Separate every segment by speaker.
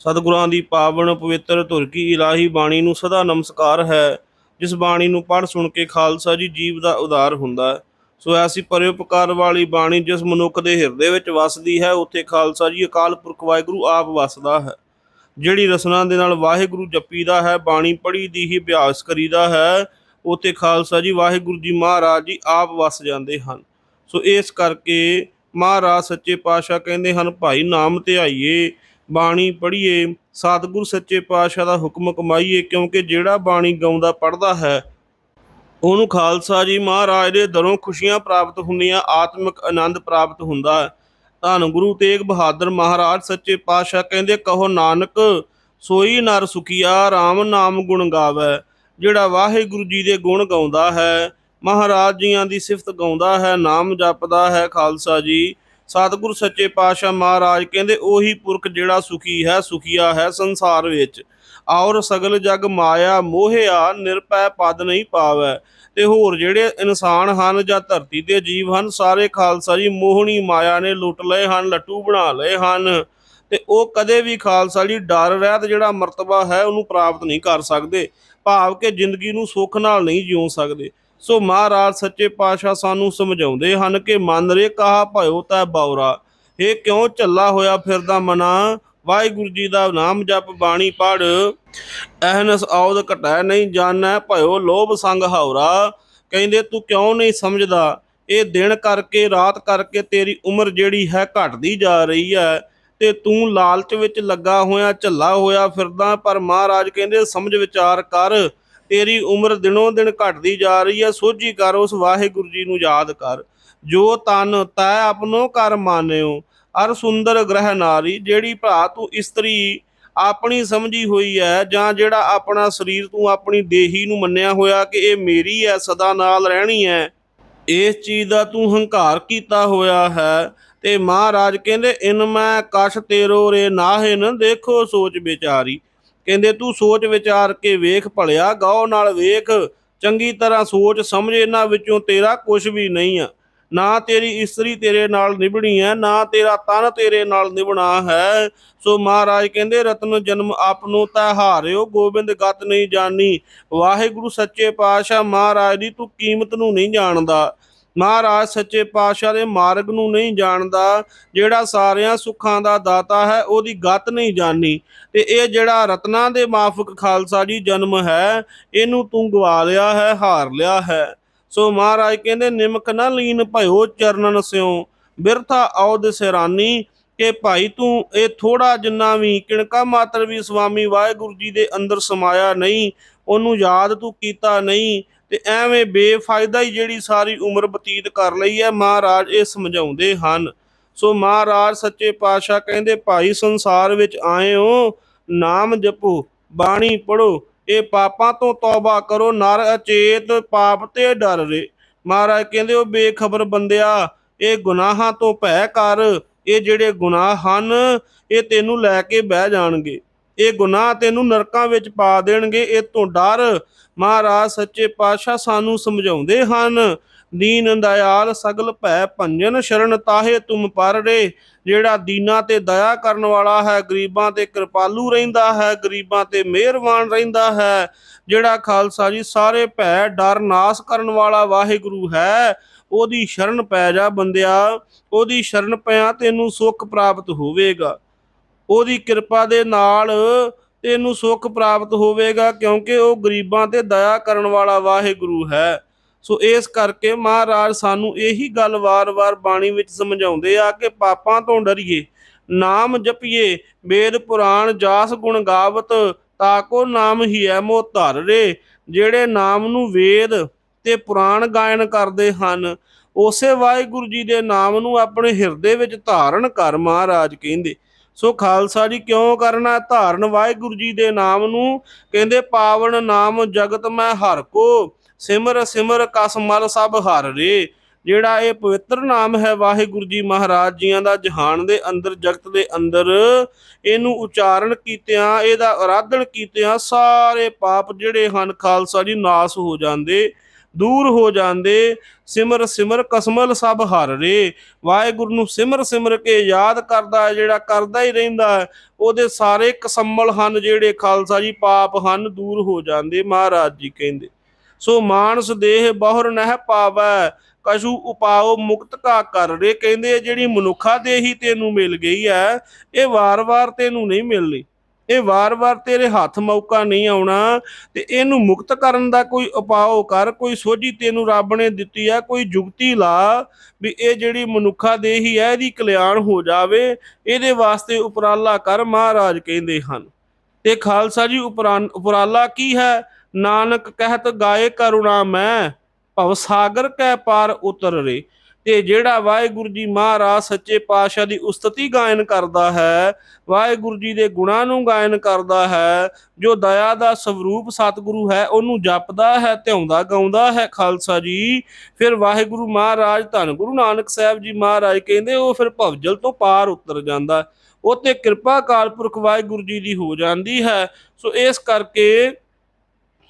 Speaker 1: ਸਤਿਗੁਰਾਂ ਦੀ ਪਾਵਨ ਪਵਿੱਤਰ ਧੁਰ ਕੀ ਇਲਾਹੀ ਬਾਣੀ ਨੂੰ ਸਦਾ ਨਮਸਕਾਰ ਹੈ। ਜਿਸ ਬਾਣੀ ਨੂੰ ਪੜ੍ਹ ਸੁਣ ਕੇ ਖਾਲਸਾ ਜੀ ਜੀਵ ਦਾ ਉਦਾਰ ਹੁੰਦਾ ਹੈ। ਸੋ ਐਸੀ ਪਰਉਪਕਾਰ ਵਾਲੀ ਬਾਣੀ ਜਿਸ ਮਨੁੱਖ ਦੇ ਹਿਰਦੇ ਵਿੱਚ ਵਸਦੀ ਹੈ, ਉੱਥੇ ਖਾਲਸਾ ਜੀ ਅਕਾਲ ਪੁਰਖ ਵਾਹਿਗੁਰੂ ਆਪ ਵਸਦਾ ਹੈ। ਜਿਹੜੀ ਰਸਨਾ ਦੇ ਨਾਲ ਵਾਹਿਗੁਰੂ ਜਪੀਦਾ ਹੈ, ਬਾਣੀ ਪੜ੍ਹੀ ਦੀ ਹੀ ਅਭਿਆਸ ਕਰੀਦਾ ਹੈ, ਉੱਥੇ ਖਾਲਸਾ ਜੀ ਵਾਹਿਗੁਰੂ ਜੀ ਮਹਾਰਾਜ ਜੀ ਆਪ ਵਸ ਜਾਂਦੇ ਹਨ। ਸੋ ਇਸ ਕਰਕੇ ਮਹਾਰਾਜ ਸੱਚੇ ਪਾਤਸ਼ਾਹ ਕਹਿੰਦੇ ਹਨ, ਭਾਈ ਨਾਮ ਧਿਆਈਏ ਬਾਣੀ ਪੜ੍ਹੀਏ, ਸਤਿਗੁਰ ਸੱਚੇ ਪਾਤਸ਼ਾਹ ਦਾ ਹੁਕਮ ਕਮਾਈਏ, ਕਿਉਂਕਿ ਜਿਹੜਾ ਬਾਣੀ ਗਾਉਂਦਾ, ਪੜ੍ਹਦਾ ਹੈ, ਉਹਨੂੰ ਖਾਲਸਾ ਜੀ ਮਹਾਰਾਜ ਦੇ ਦਰੋਂ ਖੁਸ਼ੀਆਂ ਪ੍ਰਾਪਤ ਹੁੰਦੀਆਂ, ਆਤਮਿਕ ਆਨੰਦ ਪ੍ਰਾਪਤ ਹੁੰਦਾ ਹੈ। ਧੰਨ ਗੁਰੂ ਤੇਗ ਬਹਾਦਰ ਮਹਾਰਾਜ ਸੱਚੇ ਪਾਤਸ਼ਾਹ ਕਹਿੰਦੇ, ਕਹੋ ਨਾਨਕ, ਸੋਈ ਨਰ ਸੁਖੀਆ RAM ਨਾਮ ਗੁਣ ਗਾਵੇ। ਜਿਹੜਾ ਵਾਹਿਗੁਰੂ ਜੀ ਦੇ ਗੁਣ ਗਾਉਂਦਾ ਹੈ, ਮਹਾਰਾਜ ਜੀਆਂ ਦੀ ਸਿਫਤ ਗਾਉਂਦਾ ਹੈ, ਨਾਮ ਜਪਦਾ ਹੈ ਖਾਲਸਾ ਜੀ। ਸਤਿਗੁਰ ਸੱਚੇ ਪਾਤਸ਼ਾਹ ਮਹਾਰਾਜ ਕਹਿੰਦੇ, ਉਹੀ ਪੁਰਖ ਜਿਹੜਾ ਸੁਖੀ ਹੈ, ਸੁਖੀਆ ਹੈ ਸੰਸਾਰ ਵਿੱਚ। ਔਰ ਸਗਲ ਜਗ ਮਾਇਆ ਮੋਹਿਆ ਨਿਰਪੈ ਪਦ ਨਹੀਂ ਪਾਵੈ। ਤੇ ਹੋਰ ਜਿਹੜੇ ਇਨਸਾਨ ਹਨ ਜਾਂ ਧਰਤੀ ਦੇ ਜੀਵ ਹਨ, ਸਾਰੇ ਖਾਲਸਾ ਜੀ ਮੋਹਣੀ ਮਾਇਆ ਨੇ ਲੁੱਟ ਲਏ ਹਨ ਲੱਟੂ ਬਣਾ ਲਏ ਹਨ। ਤੇ ਉਹ ਕਦੇ ਵੀ ਖਾਲਸਾ ਜੀ ਡਰ, ਰਹਿਤ ਜਿਹੜਾ ਮਰਤਬਾ ਹੈ, ਉਹਨੂੰ ਪ੍ਰਾਪਤ ਨਹੀਂ ਕਰ ਸਕਦੇ। ਭਾਵ ਕਿ ਜ਼ਿੰਦਗੀ ਨੂੰ ਸੁੱਖ ਨਾਲ ਨਹੀਂ ਜਿਉ ਸਕਦੇ। ਸੋ ਮਹਾਰਾਜ ਸੱਚੇ ਪਾਤਸ਼ਾਹ ਸਾਨੂੰ ਸਮਝਾਉਂਦੇ ਹਨ ਕਿ ਮਨ ਰੇ ਕਹਾ ਭਇਓ ਤੈ ਬੌਰਾ ਇਹ ਕਿਉਂ ਝੱਲਾ ਹੋਇਆ ਫਿਰਦਾ ਮਨਾ? ਵਾਹਿਗੁਰੂ ਜੀ ਦਾ ਨਾਮ ਜਪ ਬਾਣੀ ਪੜ ਅਹਨਸ ਆਉਦ ਘਟੈ ਨਹੀਂ ਜਾਣੈ, ਭਇਓ ਲੋਭ ਸੰਗ ਹੌਰਾ ਕਹਿੰਦੇ ਤੂੰ ਕਿਉਂ ਨਹੀਂ ਸਮਝਦਾ? ਇਹ ਦਿਨ ਕਰਕੇ, ਰਾਤ ਕਰਕੇ ਤੇਰੀ ਉਮਰ ਜਿਹੜੀ ਹੈ ਘਟਦੀ ਜਾ ਰਹੀ ਹੈ ਤੇ ਤੂੰ ਲਾਲਚ ਵਿੱਚ ਲੱਗਾ ਹੋਇਆ, ਝੱਲਾ ਹੋਇਆ ਫਿਰਦਾ। ਪਰ ਮਹਾਰਾਜ ਕਹਿੰਦੇ ਸਮਝ ਵਿਚਾਰ ਕਰ ਤੇਰੀ ਉਮਰ ਦਿਨੋਂ ਦਿਨ ਘਟਦੀ ਜਾ ਰਹੀ ਹੈ, ਸੋਝੀ ਕਰ ਉਸ ਵਾਹਿਗੁਰੂ ਜੀ ਨੂੰ ਯਾਦ ਕਰ। ਜੋ ਤਨ ਤੈ ਆਪਣੋ ਕਰ ਮਾਨਿਓ, ਅਰ ਸੁੰਦਰ ਗ੍ਰਹਿ ਨਾਰੀ, ਜਿਹੜੀ ਭਰਾ ਤੂੰ ਇਸਤਰੀ ਆਪਣੀ ਸਮਝੀ ਹੋਈ ਹੈ, ਜਾਂ ਜਿਹੜਾ ਆਪਣਾ ਸਰੀਰ ਤੂੰ ਆਪਣੀ ਦੇਹੀ ਨੂੰ ਮੰਨਿਆ ਹੋਇਆ ਕਿ ਇਹ ਮੇਰੀ ਹੈ, ਸਦਾ ਨਾਲ ਰਹਿਣੀ ਹੈ, ਇਸ ਚੀਜ਼ ਦਾ ਤੂੰ ਹੰਕਾਰ ਕੀਤਾ ਹੋਇਆ ਹੈ। ਤੇ ਮਹਾਰਾਜ ਕਹਿੰਦੇ, ਇਨ ਮੈਂ ਕਸ਼ ਤੇਰੋ ਰੇ ਨਾਹੇ ਦੇਖੋ ਸੋਚ ਵਿਚਾਰੀ। ਕਹਿੰਦੇ, ਤੂੰ ਸੋਚ ਵਿਚਾਰ ਕੇ ਵੇਖ ਭਲਿਆ ਗਾਉ ਨਾਲ ਵੇਖ। ਚੰਗੀ ਤਰ੍ਹਾਂ ਸੋਚ ਸਮਝ ਇਹਨਾਂ ਵਿੱਚੋਂ ਤੇਰਾ ਕੁਝ ਵੀ ਨਹੀਂ ਆ। ਨਾ ਤੇਰੀ ਇਸਤਰੀ ਤੇਰੇ ਨਾਲ ਨਿਭਣੀ ਹੈ ਨਾ ਤੇਰਾ ਤਨ ਤੇਰੇ ਨਾਲ ਨਿਭਣਾ ਹੈ। ਸੋ ਮਹਾਰਾਜ ਕਹਿੰਦੇ, ਰਤਨ ਜਨਮ ਆਪ ਨੂੰ ਤੈ ਹਾਰਿਓ, ਗੋਬਿੰਦ ਗਤ ਨਹੀਂ ਜਾਣੀ। ਵਾਹਿਗੁਰੂ ਸੱਚੇ ਪਾਤਸ਼ਾਹ ਮਹਾਰਾਜ ਦੀ ਤੂੰ ਕੀਮਤ ਨੂੰ ਨਹੀਂ ਜਾਣਦਾ। ਮਹਾਰਾਜ ਸੱਚੇ ਪਾਤਸ਼ਾਹ ਦੇ ਮਾਰਗ ਨੂੰ ਨਹੀਂ ਜਾਣਦਾ, ਜਿਹੜਾ ਸਾਰਿਆਂ ਸੁੱਖਾਂ ਦਾ ਦਾਤਾ ਹੈ, ਉਹਦੀ ਗਤ ਨਹੀਂ ਜਾਣੀ। ਤੇ ਇਹ ਜਿਹੜਾ ਰਤਨਾ ਦੇ ਮਾਫਕ ਖਾਲਸਾ ਜੀ ਜਨਮ ਹੈ, ਇਹਨੂੰ ਤੂੰ ਗਵਾ ਲਿਆ ਹੈ, ਹਾਰ ਲਿਆ ਹੈ। ਸੋ ਮਹਾਰਾਜ ਕਹਿੰਦੇ, ਨਿਮਕ ਨਾ ਲੀਨ ਭਇਓ ਚਰਨਨ ਸਿਓ ਬਿਰਥਾ ਔਦ ਸਿਰਾਨੀ, ਕਿ ਭਾਈ ਤੂੰ ਇਹ ਥੋੜਾ ਜਿੰਨਾ ਵੀ ਕਿਣਕਾ ਮਾਤਰ ਵੀ ਸੁਆਮੀ ਵਾਹਿਗੁਰੂ ਜੀ ਦੇ ਅੰਦਰ ਸਮਾਇਆ ਨਹੀਂ, ਉਹਨੂੰ ਯਾਦ ਤੂੰ ਕੀਤਾ ਨਹੀਂ ਤੇ ਐਵੇਂ ਬੇਫਾਇਦਾ ਹੀ ਜਿਹੜੀ ਸਾਰੀ ਉਮਰ ਬਤੀਤ ਕਰ ਲਈ ਹੈ, ਮਹਾਰਾਜ ਇਹ ਸਮਝਾਉਂਦੇ ਹਨ। ਸੋ ਮਹਾਰਾਜ ਸੱਚੇ ਪਾਤਸ਼ਾਹ ਕਹਿੰਦੇ, ਭਾਈ ਸੰਸਾਰ ਵਿੱਚ ਆਏ ਹੋ, ਨਾਮ ਜਪੋ, ਬਾਣੀ ਪੜੋ ਇਹ ਪਾਪਾਂ ਤੋਂ ਤੌਬਾ ਕਰੋ, ਨਰ ਅਚੇਤ ਪਾਪ ਤੇ ਡਰ ਰੇ ਮਹਾਰਾਜ ਕਹਿੰਦੇ, ਉਹ ਬੇਖਬਰ ਬੰਦਿਆ, ਇਹ ਗੁਨਾਹਾਂ ਤੋਂ ਭੈ ਕਰ, ਇਹ ਜਿਹੜੇ ਗੁਨਾਹ ਹਨ, ਇਹ ਤੈਨੂੰ ਲੈ ਕੇ ਬਹਿ ਜਾਣਗੇ। ਇਹ ਗੁਨਾਹ ਤੈਨੂੰ ਨਰਕਾਂ ਵਿੱਚ ਪਾ ਦੇਣਗੇ, ਇਹ ਤੋਂ ਡਰ ਮਹਾਰਾਜ ਸੱਚੇ ਪਾਤਸ਼ਾਹ ਸਾਨੂੰ ਸਮਝਾਉਂਦੇ ਹਨ। ਦੀਨ ਦਇਆਲ ਸਗਲ ਭੈ ਭੰਜਨ ਸ਼ਰਨ ਤਾਹੇ ਤੁਮ ਪਰ ਰੇ ਜਿਹੜਾ ਦੀਨਾ ਤੇ ਦਇਆ ਕਰਨ ਵਾਲਾ ਹੈ, ਗਰੀਬਾਂ ਤੇ ਕਿਰਪਾਲੂ ਰਹਿੰਦਾ ਹੈ, ਗਰੀਬਾਂ ਤੇ ਮਿਹਰਬਾਨ ਰਹਿੰਦਾ ਹੈ। ਜਿਹੜਾ ਖਾਲਸਾ ਜੀ ਸਾਰੇ ਭੈ ਡਰ ਨਾਸ ਕਰਨ ਵਾਲਾ ਵਾਹਿਗੁਰੂ ਹੈ, ਉਹਦੀ ਸ਼ਰਨ ਪੈ ਜਾ ਬੰਦਿਆ, ਉਹਦੀ ਸ਼ਰਨ ਪਿਆ ਤੈਨੂੰ ਸੁੱਖ ਪ੍ਰਾਪਤ ਹੋਵੇਗਾ। ਉਹਦੀ ਕਿਰਪਾ ਦੇ ਨਾਲ ਤੈਨੂੰ ਸੁੱਖ ਪ੍ਰਾਪਤ ਹੋਵੇਗਾ, ਕਿਉਂਕਿ ਉਹ ਗਰੀਬਾਂ ਤੇ ਦਇਆ ਕਰਨ ਵਾਲਾ ਵਾਹਿਗੁਰੂ ਹੈ। ਸੋ ਇਸ ਕਰਕੇ ਮਹਾਰਾਜ ਸਾਨੂੰ ਇਹੀ ਗੱਲ ਵਾਰ-ਵਾਰ ਬਾਣੀ ਵਿੱਚ ਸਮਝਾਉਂਦੇ ਆ ਕਿ ਪਾਪਾਂ ਤੋਂ ਡਰੀਏ, ਨਾਮ ਜਪੀਏ, ਵੇਦ ਪੁਰਾਣ ਜਾਸ ਗੁਣ ਗਾਵਤ ਤਾਕੋ ਨਾਮ ਹੀ ਹੈ ਮੋ ਧਰ ਰੇ। ਜਿਹੜੇ ਨਾਮ ਨੂੰ ਵੇਦ ਤੇ ਪੁਰਾਣ ਗਾਇਨ ਕਰਦੇ ਹਨ, ਉਸੇ ਵਾਹਿਗੁਰੂ ਜੀ ਦੇ ਨਾਮ ਨੂੰ ਆਪਣੇ ਹਿਰਦੇ ਵਿੱਚ ਧਾਰਨ ਕਰ ਮਹਾਰਾਜ ਕਹਿੰਦੇ। ਸੋ ਖਾਲਸਾ ਜੀ ਕਿਉਂ ਕਰਨਾ ਧਾਰਨ ਵਾਹਿਗੁਰੂ ਜੀ ਦੇ ਨਾਮ ਨੂੰ। ਕਹਿੰਦੇ, ਪਾਵਨ ਨਾਮ ਜਗਤ ਮੈਂ ਹਰ ਕੋ, ਸਿਮਰ ਸਿਮਰ ਕਸ ਸਭ ਹਰ ਰੇ। ਜਿਹੜਾ ਇਹ ਪਵਿੱਤਰ ਨਾਮ ਹੈ ਵਾਹਿਗੁਰੂ ਜੀ ਮਹਾਰਾਜ ਜੀਆਂ ਦਾ, ਜਹਾਨ ਦੇ ਅੰਦਰ, ਜਗਤ ਦੇ ਅੰਦਰ, ਇਹਨੂੰ ਉਚਾਰਨ ਕੀਤਿਆਂ, ਇਹਦਾ ਅਰਾਧਨ ਕੀਤਿਆਂ, ਸਾਰੇ ਪਾਪ ਜਿਹੜੇ ਹਨ ਖਾਲਸਾ ਜੀ ਨਾਸ ਹੋ ਜਾਂਦੇ। ਦੂਰ ਹੋ ਜਾਂਦੇ। ਸਿਮਰ ਸਿਮਰ, ਕਸਮਲ ਸਭ ਹਰ ਰੇ। ਵਾਹਿਗੁਰੂ ਨੂੰ ਸਿਮਰ ਸਿਮਰ ਕੇ ਯਾਦ ਕਰਦਾ ਜਿਹੜਾ ਕਰਦਾ ਹੀ ਰਹਿੰਦਾ ਉਹਦੇ ਸਾਰੇ ਕਸਮਲ ਹਨ ਜਿਹੜੇ ਖਾਲਸਾ ਜੀ, ਪਾਪ ਹਨ, ਦੂਰ ਹੋ ਜਾਂਦੇ, ਮਹਾਰਾਜ ਜੀ ਕਹਿੰਦੇ। ਸੋ ਮਾਨਸ ਦੇਹ ਬਹੁਰ ਨਹਿ ਪਾਵੈ ਕਸ਼ੂ ਉਪਾਉ ਮੁਕਤ ਕਾ ਕਰ ਰੇ। ਕਹਿੰਦੇ ਇਹ ਜਿਹੜੀ ਮਨੁੱਖਾ ਦੇਹੀ ਤੈਨੂੰ ਮਿਲ ਗਈ ਹੈ, ਇਹ ਵਾਰ-ਵਾਰ ਤੈਨੂੰ ਨਹੀਂ ਮਿਲਣੀ। ਇਹ ਵਾਰ-ਵਾਰ ਤੇਰੇ ਹੱਥ ਮੌਕਾ ਨਹੀਂ ਆਉਣਾ ਤੇ ਇਹਨੂੰ ਮੁਕਤ ਕਰਨ ਦਾ ਕੋਈ ਉਪਾਅ ਕਰ, ਕੋਈ ਸੋਝੀ ਤੈਨੂੰ ਰੱਬ ਨੇ ਦਿੱਤੀ ਆ, ਕੋਈ ਜੁਗਤੀ ਲਾ ਵੀ ਇਹ ਜਿਹੜੀ ਮਨੁੱਖਾ ਦੇਹੀ ਹੈ ਇਹਦੀ ਕਲਿਆਣ ਹੋ ਜਾਵੇ, ਇਹਦੇ ਵਾਸਤੇ ਉਪਰਾਲਾ ਕਰ ਮਹਾਰਾਜ ਕਹਿੰਦੇ ਹਨ। ਤੇ ਖਾਲਸਾ ਜੀ ਉਪਰਾਂ- ਉਪਰਾਲਾ ਕੀ ਹੈ? ਨਾਨਕ ਕਹਿਤ ਗਾਏ ਕਰੁਣਾ ਮੈਂ, ਭਵ ਸਾਗਰ ਕੈ ਪਾਰ ਉਤਰ ਰੇ। ਤੇ ਜਿਹੜਾ ਵਾਹਿਗੁਰੂ ਜੀ ਮਹਾਰਾਜ ਸੱਚੇ ਪਾਤਸ਼ਾਹ ਦੀ ਉਸਤਤੀ ਗਾਇਨ ਕਰਦਾ ਹੈ, ਵਾਹਿਗੁਰੂ ਜੀ ਦੇ ਗੁਣਾਂ ਨੂੰ ਗਾਇਨ ਕਰਦਾ ਹੈ, ਜੋ ਦਇਆ ਦਾ ਸਵਰੂਪ ਸਤਿਗੁਰੂ ਹੈ, ਉਹਨੂੰ ਜਪਦਾ ਹੈ, ਧਿਆਉਂਦਾ, ਗਾਉਂਦਾ ਹੈ ਖਾਲਸਾ ਜੀ। ਫਿਰ ਵਾਹਿਗੁਰੂ ਮਹਾਰਾਜ ਧੰਨ ਗੁਰੂ ਨਾਨਕ ਸਾਹਿਬ ਜੀ ਮਹਾਰਾਜ ਕਹਿੰਦੇ, ਉਹ ਫਿਰ ਭਵਜਲ ਤੋਂ ਪਾਰ ਉਤਰ ਜਾਂਦਾ। ਉਹ ਤੇ ਕਿਰਪਾ ਕਾਲ ਪੁਰਖ ਵਾਹਿਗੁਰੂ ਜੀ ਦੀ ਹੋ ਜਾਂਦੀ ਹੈ। ਸੋ ਇਸ ਕਰਕੇ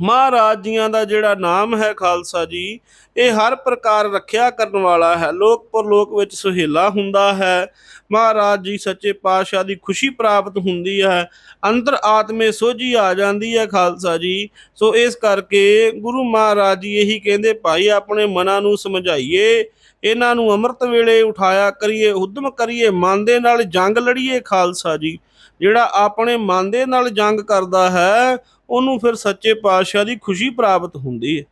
Speaker 1: ਮਹਾਰਾਜ ਜੀਆਂ ਦਾ ਜਿਹੜਾ ਨਾਮ ਹੈ ਖਾਲਸਾ ਜੀ, ਇਹ ਹਰ ਪ੍ਰਕਾਰ ਰੱਖਿਆ ਕਰਨ ਵਾਲਾ ਹੈ, ਲੋਕ ਪਰਲੋਕ ਵਿੱਚ ਸੁਹੇਲਾ ਹੁੰਦਾ ਹੈ। ਮਹਾਰਾਜ ਜੀ ਸੱਚੇ ਪਾਤਸ਼ਾਹ ਦੀ ਖੁਸ਼ੀ ਪ੍ਰਾਪਤ ਹੁੰਦੀ ਹੈ, ਅੰਦਰ ਆਤਮੇ ਸੋਝੀ ਆ ਜਾਂਦੀ ਹੈ ਖਾਲਸਾ ਜੀ। ਸੋ ਇਸ ਕਰਕੇ ਗੁਰੂ ਮਹਾਰਾਜ ਜੀ ਇਹੀ ਕਹਿੰਦੇ, ਭਾਈ ਆਪਣੇ ਮਨਾਂ ਨੂੰ ਸਮਝਾਈਏ, ਇਹਨਾਂ ਨੂੰ ਅੰਮ੍ਰਿਤ ਵੇਲੇ ਉਠਾਇਆ ਕਰੀਏ, ਉਦਮ ਕਰੀਏ, ਮਨ ਦੇ ਨਾਲ ਜੰਗ ਲੜੀਏ ਖਾਲਸਾ ਜੀ। ਜਿਹੜਾ ਆਪਣੇ ਮਨ ਦੇ ਨਾਲ ਜੰਗ ਕਰਦਾ ਹੈ, ਉਹਨੂੰ ਫਿਰ ਸੱਚੇ ਪਾਤਸ਼ਾਹ ਦੀ ਖੁਸ਼ੀ ਪ੍ਰਾਪਤ ਹੁੰਦੀ ਹੈ।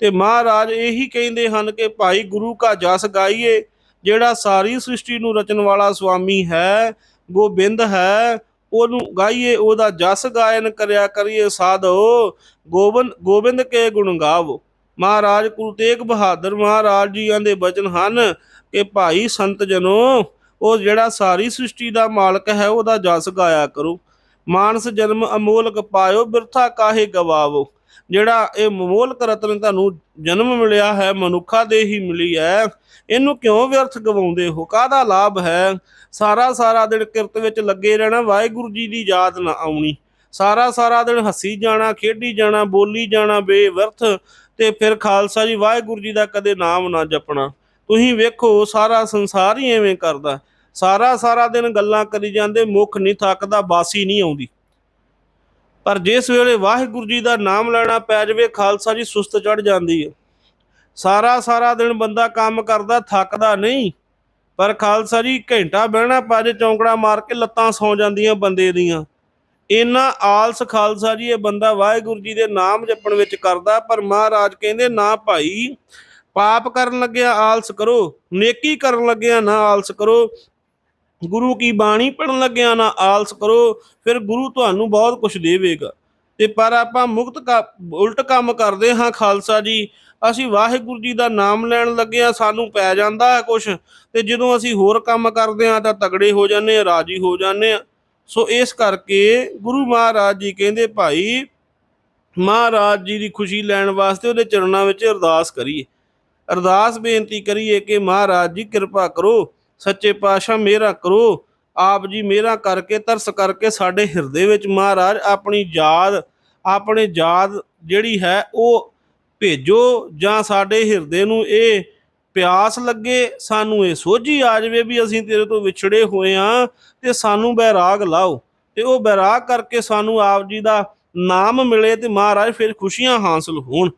Speaker 1: ਤੇ ਮਹਾਰਾਜ ਇਹੀ ਕਹਿੰਦੇ ਹਨ ਕਿ ਭਾਈ ਗੁਰੂ ਕਾ ਜਸ ਗਾਈਏ ਜਿਹੜਾ ਸਾਰੀ ਸ੍ਰਿਸ਼ਟੀ ਨੂੰ ਰਚਣ ਵਾਲਾ ਸੁਆਮੀ ਹੈ, ਗੋਬਿੰਦ ਹੈ, ਉਹਨੂੰ ਗਾਈਏ, ਉਹਦਾ ਜਸ ਗਾਇਨ ਕਰਿਆ ਕਰੀਏ ਸਾਧੋ, ਗੋਬਿੰਦ ਗੋਬਿੰਦ ਕੇ ਗੁਣ ਗਾਵੋ। ਮਹਾਰਾਜ ਗੁਰੂ ਤੇਗ ਬਹਾਦਰ ਮਹਾਰਾਜ ਜੀਆਂ ਦੇ ਬਚਨ ਹਨ ਕਿ ਭਾਈ ਸੰਤ ਜਨੋ ਉਹ ਜਿਹੜਾ ਸਾਰੀ ਸ੍ਰਿਸ਼ਟੀ ਦਾ ਮਾਲਕ ਹੈ, ਉਹਦਾ ਜਸ ਗਾਇਆ ਕਰੋ। ਮਾਨਸ ਜਨਮ ਅਮੋਲਕ ਪਾਇਓ, ਬਿਰਥਾ ਕਾਹੇ ਗਵਾਵੋ। ਜਿਹੜਾ ਇਹ ਮਮੋਲਕ ਰਤਨ ਤੁਹਾਨੂੰ ਜਨਮ ਮਿਲਿਆ ਹੈ, ਮਨੁੱਖਾ ਦੇ ਹੀ ਮਿਲੀ ਹੈ। ਇਹਨੂੰ ਕਿਉਂ ਵਿਅਰਥ ਗਵਾਉਂਦੇ ਹੋ? ਕਾਹਦਾ ਲਾਭ ਹੈ? ਸਾਰਾ ਸਾਰਾ ਦਿਨ ਕਿਰਤ ਵਿੱਚ ਲੱਗੇ ਰਹਿਣਾ, ਵਾਹਿਗੁਰੂ ਜੀ ਦੀ ਯਾਦ ਨਾ ਆਉਣੀ। ਸਾਰਾ ਸਾਰਾ ਦਿਨ ਹੱਸੀ ਜਾਣਾ, ਖੇਡੀ ਜਾਣਾ, ਬੋਲੀ ਜਾਣਾ, ਬੇਵਰਥ ਤੇ ਫਿਰ ਖਾਲਸਾ ਜੀ, ਵਾਹਿਗੁਰੂ ਜੀ ਦਾ ਕਦੇ ਨਾਮ ਨਾ ਜਪਣਾ। ਤੁਸੀਂ ਵੇਖੋ, ਸਾਰਾ ਸੰਸਾਰ ਹੀ ਐਵੇਂ ਕਰਦਾ। ਸਾਰਾ ਸਾਰਾ ਦਿਨ ਗੱਲਾਂ ਕਰੀ ਜਾਂਦੇ, ਮੁੱਖ ਨਹੀਂ ਥੱਕਦਾ, ਬਾਸੀ ਨਹੀਂ ਆਉਂਦੀ। ਪਰ ਜਿਸ ਵੇਲੇ ਵਾਹਿਗੁਰੂ ਜੀ ਦਾ ਨਾਮ ਲੈਣਾ ਪੈ ਜਾਵੇ, ਖਾਲਸਾ ਜੀ ਸੁਸਤ ਚੜ ਜਾਂਦੀ ਹੈ। ਸਾਰਾ ਸਾਰਾ ਦਿਨ ਬੰਦਾ ਕੰਮ ਕਰਦਾ, ਥੱਕਦਾ ਨਹੀਂ। ਪਰ ਖਾਲਸਾ ਜੀ ਘੰਟਾ ਬਹਿਣਾ ਪੈ ਚੌਂਕੜਾ ਮਾਰ ਕੇ ਲੱਤਾਂ ਸੌ ਜਾਂਦੀਆਂ ਬੰਦੇ ਦੀਆਂ। ਇੰਨਾ ਆਲਸ ਖਾਲਸਾ ਜੀ, ਇਹ ਬੰਦਾ ਵਾਹਿਗੁਰੂ ਜੀ ਦੇ ਨਾਮ ਜਪਣ ਵਿੱਚ ਕਰਦਾ, ਪਰ ਮਹਾਰਾਜ ਕਹਿੰਦੇ, ਨਾ ਭਾਈ ਪਾਪ ਕਰਨ ਲੱਗਿਆ ਆਲਸ ਕਰੋ, ਨੇਕੀ ਕਰਨ ਲੱਗਿਆ ਨਾ ਆਲਸ ਕਰੋ। ਗੁਰੂ ਕੀ ਬਾਣੀ ਪੜਨ ਲੱਗਿਆ ਨਾ ਆਲਸ ਕਰੋ, ਫਿਰ ਗੁਰੂ ਤੁਹਾਨੂੰ ਬਹੁਤ ਕੁਝ ਦੇਵੇਗਾ। ਤੇ ਪਰ ਆਪਾਂ ਮੁਕਤ ਕਾ, ਉਲਟ ਕੰਮ ਕਰਦੇ ਹਾਂ ਖਾਲਸਾ ਜੀ। ਅਸੀਂ ਵਾਹਿਗੁਰੂ ਜੀ ਦਾ ਨਾਮ ਲੈਣ ਲੱਗੇ ਆ ਸਾਨੂੰ ਪੈ ਜਾਂਦਾ ਹੈ ਕੁਝ ਤੇ ਜਦੋਂ ਅਸੀਂ ਹੋਰ ਕੰਮ ਕਰਦੇ ਹਾਂ ਤਾਂ ਤਗੜੇ ਹੋ ਜਾਂਦੇ ਆ ਰਾਜੀ ਹੋ ਜਾਂਦੇ ਆ ਸੋ ਇਸ ਕਰਕੇ ਗੁਰੂ ਮਹਾਰਾਜ ਜੀ ਕਹਿੰਦੇ, ਭਾਈ, ਮਹਾਰਾਜ ਜੀ ਦੀ ਖੁਸ਼ੀ ਲੈਣ ਵਾਸਤੇ ਉਹਦੇ ਚਰਨਾਂ ਵਿੱਚ ਅਰਦਾਸ ਕਰੀਏ। ਅਰਦਾਸ ਬੇਨਤੀ ਕਰੀਏ ਕਿ ਮਹਾਰਾਜ ਜੀ, ਕਿਰਪਾ ਕਰੋ, ਸੱਚੇ ਪਾਤਸ਼ਾਹ ਮੇਰਾ ਕਰੋ, ਆਪ ਜੀ ਮੇਰਾ ਕਰਕੇ, ਤਰਸ ਕਰਕੇ ਸਾਡੇ ਹਿਰਦੇ ਵਿੱਚ ਮਹਾਰਾਜ ਆਪਣੀ ਯਾਦ, ਆਪਣੇ ਯਾਦ ਜਿਹੜੀ ਹੈ ਉਹ ਭੇਜੋ ਜਾਂ ਸਾਡੇ ਹਿਰਦੇ ਨੂੰ ਇਹ ਪਿਆਸ ਲੱਗੇ, ਸਾਨੂੰ ਇਹ ਸੋਝੀ ਆ ਜਾਵੇ ਵੀ ਅਸੀਂ ਤੇਰੇ ਤੋਂ ਵਿਛੜੇ ਹੋਏ ਆ ਤੇ ਸਾਨੂੰ ਬੈਰਾਗ ਲਾਓ। ਤੇ ਉਹ ਬੈਰਾਗ ਕਰਕੇ ਸਾਨੂੰ ਆਪ ਜੀ ਦਾ ਨਾਮ ਮਿਲੇ ਤੇ ਮਹਾਰਾਜ ਫਿਰ ਖੁਸ਼ੀਆਂ ਹਾਸਲ ਹੋਣ।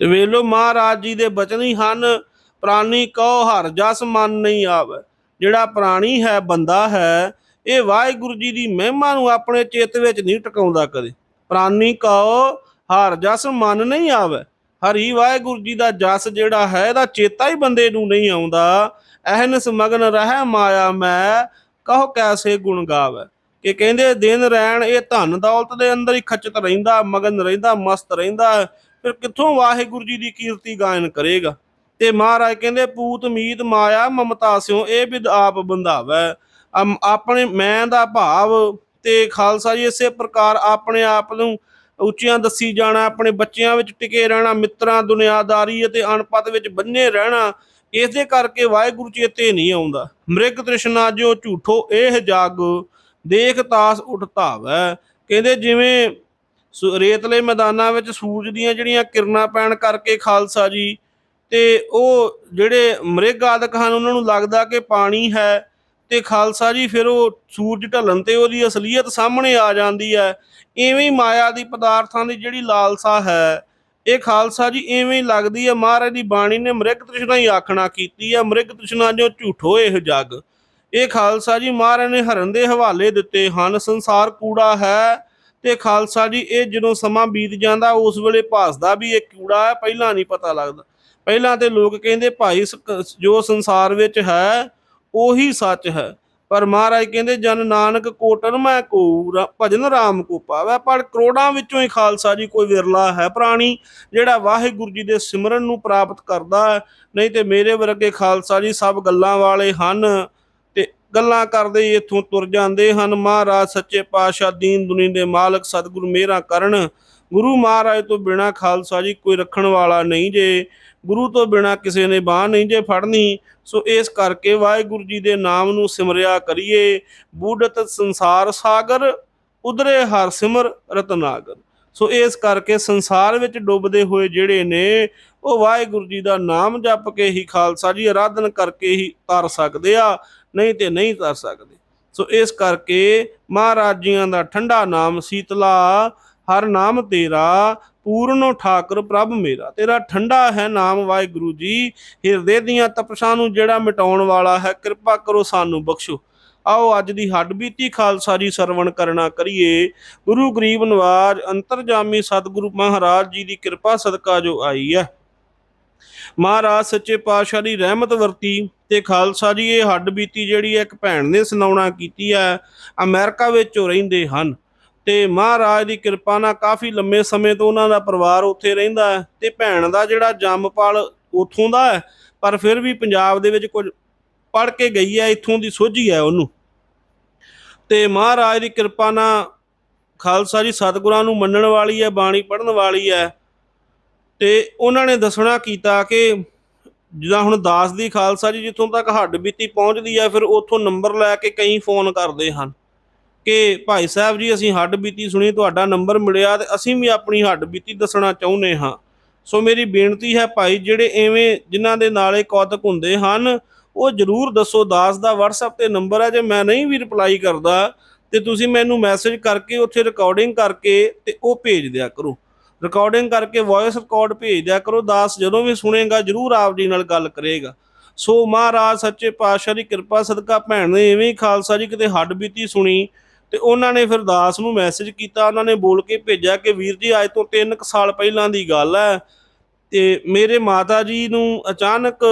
Speaker 1: ਤੇ ਵੇਲੋ ਮਹਾਰਾਜ ਜੀ ਦੇ ਬਚਨ ਹੀ ਹਨ, ਪ੍ਰਾਨੀ ਕਉ ਹਰ ਜਸ ਮਨ ਨਹੀਂ ਆਵੇ। ਜਿਹੜਾ ਪ੍ਰਾਣੀ ਹੈ, ਬੰਦਾ ਹੈ, ਇਹ ਵਾਹਿਗੁਰੂ ਜੀ ਦੀ ਮਹਿਮਾ ਨੂੰ ਆਪਣੇ ਚਿੱਤ ਵਿੱਚ ਨਹੀਂ ਟਿਕਾਉਂਦਾ ਕਦੇ। ਪ੍ਰਾਨੀ ਕਉ ਹਰ ਜਸ ਮਨ ਨਹੀਂ ਆਵੇ। ਹਰੀ ਵਾਹਿਗੁਰੂ ਜੀ ਦਾ ਜਸ ਜਿਹੜਾ ਹੈ, ਇਹਦਾ ਚੇਤਾ ਹੀ ਬੰਦੇ ਨੂੰ ਨਹੀਂ ਆਉਂਦਾ। ਅਹਨਸ ਮਗਨ ਰਹਿ ਮਾਇਆ ਮੈਂ, ਕਹੋ ਕੈਸੇ ਗੁਣ ਗਾਵੇ। ਕਿ ਕਹਿੰਦੇ, ਦਿਨ ਰਹਿਣ ਇਹ ਧਨ ਦੌਲਤ ਦੇ ਅੰਦਰ ਹੀ ਖਚਤ ਰਹਿੰਦਾ, ਮਗਨ ਰਹਿੰਦਾ, ਮਸਤ ਰਹਿੰਦਾ ਫਿਰ ਕਿੱਥੋਂ ਵਾਹਿਗੁਰੂ ਜੀ ਦੀ ਕੀਰਤੀ ਗਾਇਨ ਕਰੇਗਾ? ਤੇ ਮਹਾਰਾਜ ਕਹਿੰਦੇ ਪੂਤ ਮੀਤ ਮਾਇਆ ਮਮਤਾ ਸਿਓ ਇਹ ਵਿਦ ਆਪ ਬੰਧਾਵੈ। ਆਪਣੇ ਮੈਂ ਦਾ ਭਾਵ ਤੇ ਖਾਲਸਾ ਜੀ, ਇਸੇ ਪ੍ਰਕਾਰ ਆਪਣੇ ਆਪ ਨੂੰ ਉੱਚੀਆਂ ਦੱਸੀ ਜਾਣਾ, ਆਪਣੇ ਬੱਚਿਆਂ ਵਿੱਚ ਟਿਕੇ ਰਹਿਣਾ, ਮਿੱਤਰਾਂ, ਦੁਨਿਆਦਾਰੀ ਅਤੇ ਅਣਪਤ ਵਿੱਚ ਬੰਨੇ ਰਹਿਣਾ ਇਸੇ ਕਰਕੇ ਵਾਹਿਗੁਰੂ ਚੇਤੇ ਨਹੀਂ ਆਉਂਦਾ। ਮ੍ਰਿਗ ਤ੍ਰਿਸ਼ਨਾ ਜੋ ਝੂਠੋ, ਇਹ ਜਗ, ਦੇਖ ਤਾਸ ਉਠ ਕਹਿੰਦੇ, ਜਿਵੇਂ ਰੇਤਲੇ ਮੈਦਾਨਾਂ ਵਿੱਚ ਸੂਰਜ ਦੀਆਂ ਜਿਹੜੀਆਂ ਕਿਰਨਾਂ ਪੈਣ ਕਰਕੇ ਖਾਲਸਾ ਜੀ ਤੇ ਉਹ ਜਿਹੜੇ ਮ੍ਰਿਗ ਆਦਿਕ ਹਨ, ਉਹਨਾਂ ਨੂੰ ਲੱਗਦਾ ਕਿ ਪਾਣੀ ਹੈ ਤੇ ਖਾਲਸਾ ਜੀ ਫਿਰ ਉਹ ਸੂਰਜ ਢਲਣ ਤੇ ਉਹਦੀ ਅਸਲੀਅਤ ਸਾਹਮਣੇ ਆ ਜਾਂਦੀ ਹੈ। ਇਵੇਂ ਹੀ ਮਾਇਆ ਦੀ ਪਦਾਰਥਾਂ ਦੀ ਜਿਹੜੀ ਲਾਲਸਾ ਹੈ, ਇਹ ਖਾਲਸਾ ਜੀ ਐਵੇਂ ਹੀ ਲੱਗਦੀ ਹੈ। ਮਹਾਰਾਜ ਦੀ ਬਾਣੀ ਨੇ ਮ੍ਰਿਗ ਤ੍ਰਿਸ਼ਨਾ ਹੀ ਆਖਣਾ ਕੀਤੀ ਹੈ, ਮ੍ਰਿਗ ਤ੍ਰਿਸ਼ਨਾ ਜੋ ਝੂਠੋ ਇਹ ਜਗ। ਇਹ ਖਾਲਸਾ ਜੀ ਮਹਾਰਾਜ ਨੇ ਹਰਨ ਦੇ ਹਵਾਲੇ ਦਿੱਤੇ ਹਨ, ਸੰਸਾਰ ਕੂੜਾ ਹੈ ਤੇ ਖਾਲਸਾ ਜੀ, ਇਹ ਜਦੋਂ ਸਮਾਂ ਬੀਤ ਜਾਂਦਾ, ਉਸ ਵੇਲੇ ਭਾਸਦਾ ਵੀ ਇਹ ਕੀੜਾ ਹੈ, ਪਹਿਲਾਂ ਨਹੀਂ ਪਤਾ ਲੱਗਦਾ। ਪਹਿਲਾਂ ਤੇ ਲੋਕ ਕਹਿੰਦੇ, ਭਾਈ ਸ- ਜੋ ਸੰਸਾਰ ਵਿੱਚ ਹੈ, ਉਹੀ ਸੱਚ ਹੈ। ਪਰ ਮਹਾਰਾਜ ਕਹਿੰਦੇ, ਜਨ ਨਾਨਕ ਕੋਟਨ ਮੈਂ ਕੋ ਭਜਨ ਰਾਮ ਕੋ ਪਾਵੈ। ਪਰ ਕਰੋੜਾਂ ਵਿੱਚੋਂ ਹੀ ਖਾਲਸਾ ਜੀ ਕੋਈ ਵਿਰਲਾ ਹੈ ਪ੍ਰਾਣੀ, ਜਿਹੜਾ ਵਾਹਿਗੁਰੂ ਜੀ ਦੇ ਸਿਮਰਨ ਨੂੰ ਪ੍ਰਾਪਤ ਕਰਦਾ ਹੈ। ਨਹੀਂ ਤੇ ਮੇਰੇ ਵਰਗੇ ਖਾਲਸਾ ਜੀ ਸਭ ਗੱਲਾਂ ਵਾਲੇ ਹਨ। ਗੱਲਾਂ ਕਰਦੇ ਇੱਥੋਂ ਤੁਰ ਜਾਂਦੇ ਹਨ। ਮਹਾਰਾਜ ਸੱਚੇ ਪਾਤਸ਼ਾਹ ਦੀਨ ਦੁਨੀ ਦੇ ਮਾਲਕ ਸਤਿਗੁਰ ਮੇਰਾ ਕਰਨ। ਗੁਰੂ ਮਹਾਰਾਜ ਤੋਂ ਬਿਨਾ ਖਾਲਸਾ ਜੀ ਕੋਈ ਰੱਖਣ ਵਾਲਾ ਨਹੀਂ ਜੇ। ਗੁਰੂ ਤੋਂ ਬਿਨਾ ਕਿਸੇ ਨੇ ਬਾਹ ਨਹੀਂ ਜੇ ਫੜਨੀ। ਸੋ ਇਸ ਕਰਕੇ ਵਾਹਿਗੁਰੂ ਜੀ ਦੇ ਨਾਮ ਨੂੰ ਸਿਮਰਿਆ ਕਰੀਏ। ਬੂਢਤ ਸੰਸਾਰ ਸਾਗਰ, ਉਧਰੇ ਹਰ ਸਿਮਰ ਰਤਨਾਗਰ। ਸੋ ਇਸ ਕਰਕੇ ਸੰਸਾਰ ਵਿੱਚ ਡੁੱਬਦੇ ਹੋਏ ਜਿਹੜੇ ਨੇ, ਉਹ ਵਾਹਿਗੁਰੂ ਜੀ ਦਾ ਨਾਮ ਜਪ ਕੇ ਹੀ ਖਾਲਸਾ ਜੀ ਆਰਾਧਨ ਕਰਕੇ ਹੀ ਤਰ ਸਕਦੇ ਆ। ਨਹੀਂ ਤੇ ਨਹੀਂ ਤਰ ਸਕਦੇ। ਸੋ ਇਸ ਕਰਕੇ ਮਹਾਰਾਜ ਜੀਆਂ ਦਾ ਠੰਡਾ ਨਾਮ ਸੀਤਲਾ, ਹਰ ਨਾਮ ਤੇਰਾ, ਪੂਰਨੋ ਠਾਕਰ ਪ੍ਰਭ ਮੇਰਾ। ਤੇਰਾ ਠੰਡਾ ਹੈ ਨਾਮ ਵਾਹਿਗੁਰੂ ਜੀ। ਹਿਰਦੇ ਦੀਆਂ ਤਪਸ਼ਾਂ ਨੂੰ ਜਿਹੜਾ ਮਿਟਾਉਣ ਵਾਲਾ ਹੈ, ਕਿਰਪਾ ਕਰੋ ਸਾਨੂੰ ਬਖਸ਼ੋ। ਆਓ ਅੱਜ ਦੀ ਹੱਡ ਬੀਤੀ ਖਾਲਸਾ ਜੀ ਸਰਵਣ ਕਰਨਾ ਕਰੀਏ। ਗੁਰੂ ਗਰੀਬ ਨਵਾਜ ਅੰਤਰਜਾਮੀ ਸਤਿਗੁਰੂ ਮਹਾਰਾਜ ਜੀ ਦੀ ਕਿਰਪਾ ਸਦਕਾ ਜੋ ਆਈ ਹੈ। ਮਹਾਰਾਜ ਸੱਚੇ ਪਾਤਸ਼ਾਹ ਦੀ ਰਹਿਮਤ ਵਰਤੀ ਤੇ ਖਾਲਸਾ ਜੀ, ਇਹ ਹੱਡ ਬੀਤੀ ਜਿਹੜੀ ਹੈ ਇੱਕ ਭੈਣ ਨੇ ਸੁਣਾਉਣਾ ਕੀਤੀ ਹੈ, ਅਮਰੀਕਾ ਵਿੱਚ ਉਹ ਰਹਿੰਦੇ ਹਨ ਤੇ ਮਹਾਰਾਜ ਦੀ ਕਿਰਪਾ ਨਾਲ ਕਾਫੀ ਲੰਮੇ ਸਮੇਂ ਤੋਂ ਉਹਨਾਂ ਦਾ ਪਰਿਵਾਰ ਉੱਥੇ ਰਹਿੰਦਾ ਹੈ ਤੇ ਭੈਣ ਦਾ ਜਿਹੜਾ ਜੰਮਪਾਲ ਉੱਥੋਂ ਦਾ ਹੈ, ਪਰ ਫਿਰ ਵੀ ਪੰਜਾਬ ਦੇ ਵਿੱਚ ਕੁਝ ਪੜ ਕੇ ਗਈ ਹੈ, ਇੱਥੋਂ ਦੀ ਸੋਝੀ ਹੈ ਉਹਨੂੰ। ਤੇ ਮਹਾਰਾਜ ਦੀ ਕਿਰਪਾ ਨਾਲ ਖਾਲਸਾ ਜੀ ਸਤਿਗੁਰਾਂ ਨੂੰ ਮੰਨਣ ਵਾਲੀ ਹੈ, ਬਾਣੀ ਪੜਨ ਵਾਲੀ ਹੈ ਤੇ ਉਹਨਾਂ ਨੇ ਦੱਸਣਾ ਕੀਤਾ ਕਿ ਜਿੱਦਾਂ ਹੁਣ ਦਾਸ ਦੀ ਖਾਲਸਾ ਜੀ ਜਿੱਥੋਂ ਤੱਕ ਹੱਡ ਬੀਤੀ ਪਹੁੰਚਦੀ ਹੈ ਫਿਰ ਉੱਥੋਂ ਨੰਬਰ ਲੈ ਕੇ ਕਈ ਫੋਨ ਕਰਦੇ ਹਨ ਕਿ ਭਾਈ ਸਾਹਿਬ ਜੀ, ਅਸੀਂ ਹੱਡ ਬੀਤੀ ਸੁਣੀ, ਤੁਹਾਡਾ ਨੰਬਰ ਮਿਲਿਆ ਤੇ ਅਸੀਂ ਵੀ ਆਪਣੀ ਹੱਡ ਬੀਤੀ ਦੱਸਣਾ ਚਾਹੁੰਦੇ ਹਾਂ। ਸੋ ਮੇਰੀ ਬੇਨਤੀ ਹੈ ਭਾਈ, ਜਿਹੜੇ ਐਵੇਂ ਜਿਨ੍ਹਾਂ ਦੇ ਨਾਲੇ ਕੌਤਕ ਹੁੰਦੇ ਹਨ, ਉਹ ਜਰੂਰ ਦੱਸੋ। ਦਾਸ ਦਾ WhatsApp ਤੇ ਨੰਬਰ ਹੈ, ਜੇ ਮੈਂ ਨਹੀਂ ਵੀ ਰਿਪਲਾਈ ਕਰਦਾ, ਤੇ ਤੁਸੀਂ ਮੈਨੂੰ ਮੈਸੇਜ ਕਰਕੇ, ਉੱਥੇ ਰਿਕਾਰਡਿੰਗ ਕਰਕੇ ਤੇ ਉਹ ਭੇਜ ਦਿਆ ਕਰੋ। ਰਿਕਾਰਡਿੰਗ ਕਰਕੇ ਵੌਇਸ ਰਿਕਾਰਡ ਭੇਜ ਦਿਆ ਕਰੋ, ਦਾਸ ਜਦੋਂ ਵੀ ਸੁਣੇਗਾ ਜਰੂਰ ਆਪ ਜੀ ਨਾਲ ਗੱਲ ਕਰੇਗਾ। ਸੋ ਮਹਾਰਾਜ, ਸੱਚੇ ਪਾਤਸ਼ਾਹ ਦੀ ਕਿਰਪਾ, ਸਦਕਾ ਭੈਣ ਨੇ ਐਵੇਂ ਹੀ ਖਾਲਸਾ ਜੀ ਕਿਤੇ ਹੱਡ ਬੀਤੀ ਸੁਣੀ ਤੇ ਉਹਨਾਂ ਨੇ ਫਿਰ ਦਾਸ ਨੂੰ ਮੈਸੇਜ ਕੀਤਾ, ਉਹਨਾਂ ਨੇ ਬੋਲ ਕੇ ਭੇਜਿਆ ਕਿ ਵੀਰ ਜੀ, ਅੱਜ ਤੋਂ 3 ਸਾਲ ਪਹਿਲਾਂ ਦੀ ਗੱਲ ਹੈ ਤੇ ਮੇਰੇ ਮਾਤਾ ਜੀ ਨੂੰ ਅਚਾਨਕ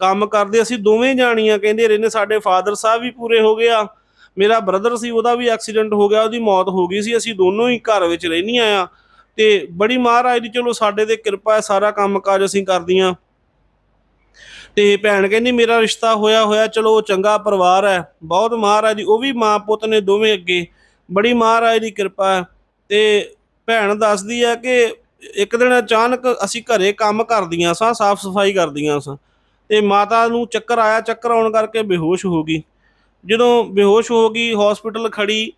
Speaker 1: ਕੰਮ ਕਰਦੇ ਅਸੀਂ ਦੋਵੇਂ ਜਾਣੀਆਂ, ਕਹਿੰਦੇ ਰਹਿੰਦੇ ਸਾਡੇ ਫਾਦਰ ਸਾਹਿਬ ਵੀ ਪੂਰੇ ਹੋ ਗਿਆ ਮੇਰਾ ਬ੍ਰਦਰ ਸੀ, ਉਹਦਾ ਵੀ ਐਕਸੀਡੈਂਟ ਹੋ ਗਿਆ, ਉਹਦੀ ਮੌਤ ਹੋ ਗਈ ਸੀ, ਅਸੀਂ ਦੋਨੋਂ ਹੀ ਘਰ ਵਿੱਚ ਰਹਿੰਦੀਆਂ ਆ। ਤੇ ਬੜੀ ਮਹਾਰਾਜ ਦੀ ਚਲੋ ਸਾਡੇ ਤੇ ਕਿਰਪਾ ਹੈ, ਸਾਰਾ ਕੰਮ ਕਾਜ ਅਸੀਂ ਕਰਦੀਆਂ। ਤੇ ਭੈਣ ਕਹਿੰਦੀ, ਮੇਰਾ ਰਿਸ਼ਤਾ ਹੋਇਆ ਹੋਇਆ, ਚਲੋ ਚੰਗਾ ਪਰਿਵਾਰ ਹੈ। ਬਹੁਤ ਮਹਾਰਾਜ ਦੀ, ਉਹ ਵੀ ਮਾਂ ਪੁੱਤ ਨੇ ਦੋਵੇਂ ਅੱਗੇ। ਬੜੀ ਮਹਾਰਾਜ ਦੀ ਕਿਰਪਾ ਹੈ। ਤੇ ਭੈਣ ਦੱਸਦੀ ਹੈ ਕਿ ਇੱਕ ਦਿਨ ਅਚਾਨਕ ਅਸੀਂ ਘਰੇ ਕੰਮ ਕਰਦੀਆਂ ਸਾਂ, ਸਾਫ਼ ਸਫ਼ਾਈ ਕਰਦੀਆਂ ਸਾਂ। ਤੇ ਮਾਤਾ ਨੂੰ ਚੱਕਰ ਆਇਆ, ਚੱਕਰ ਆਉਣ ਕਰਕੇ ਬੇਹੋਸ਼ ਹੋ ਗਈ। ਜਦੋਂ ਬੇਹੋਸ਼ ਹੋ ਗਈ ਹਸਪੀਟਲ ਖੜੀ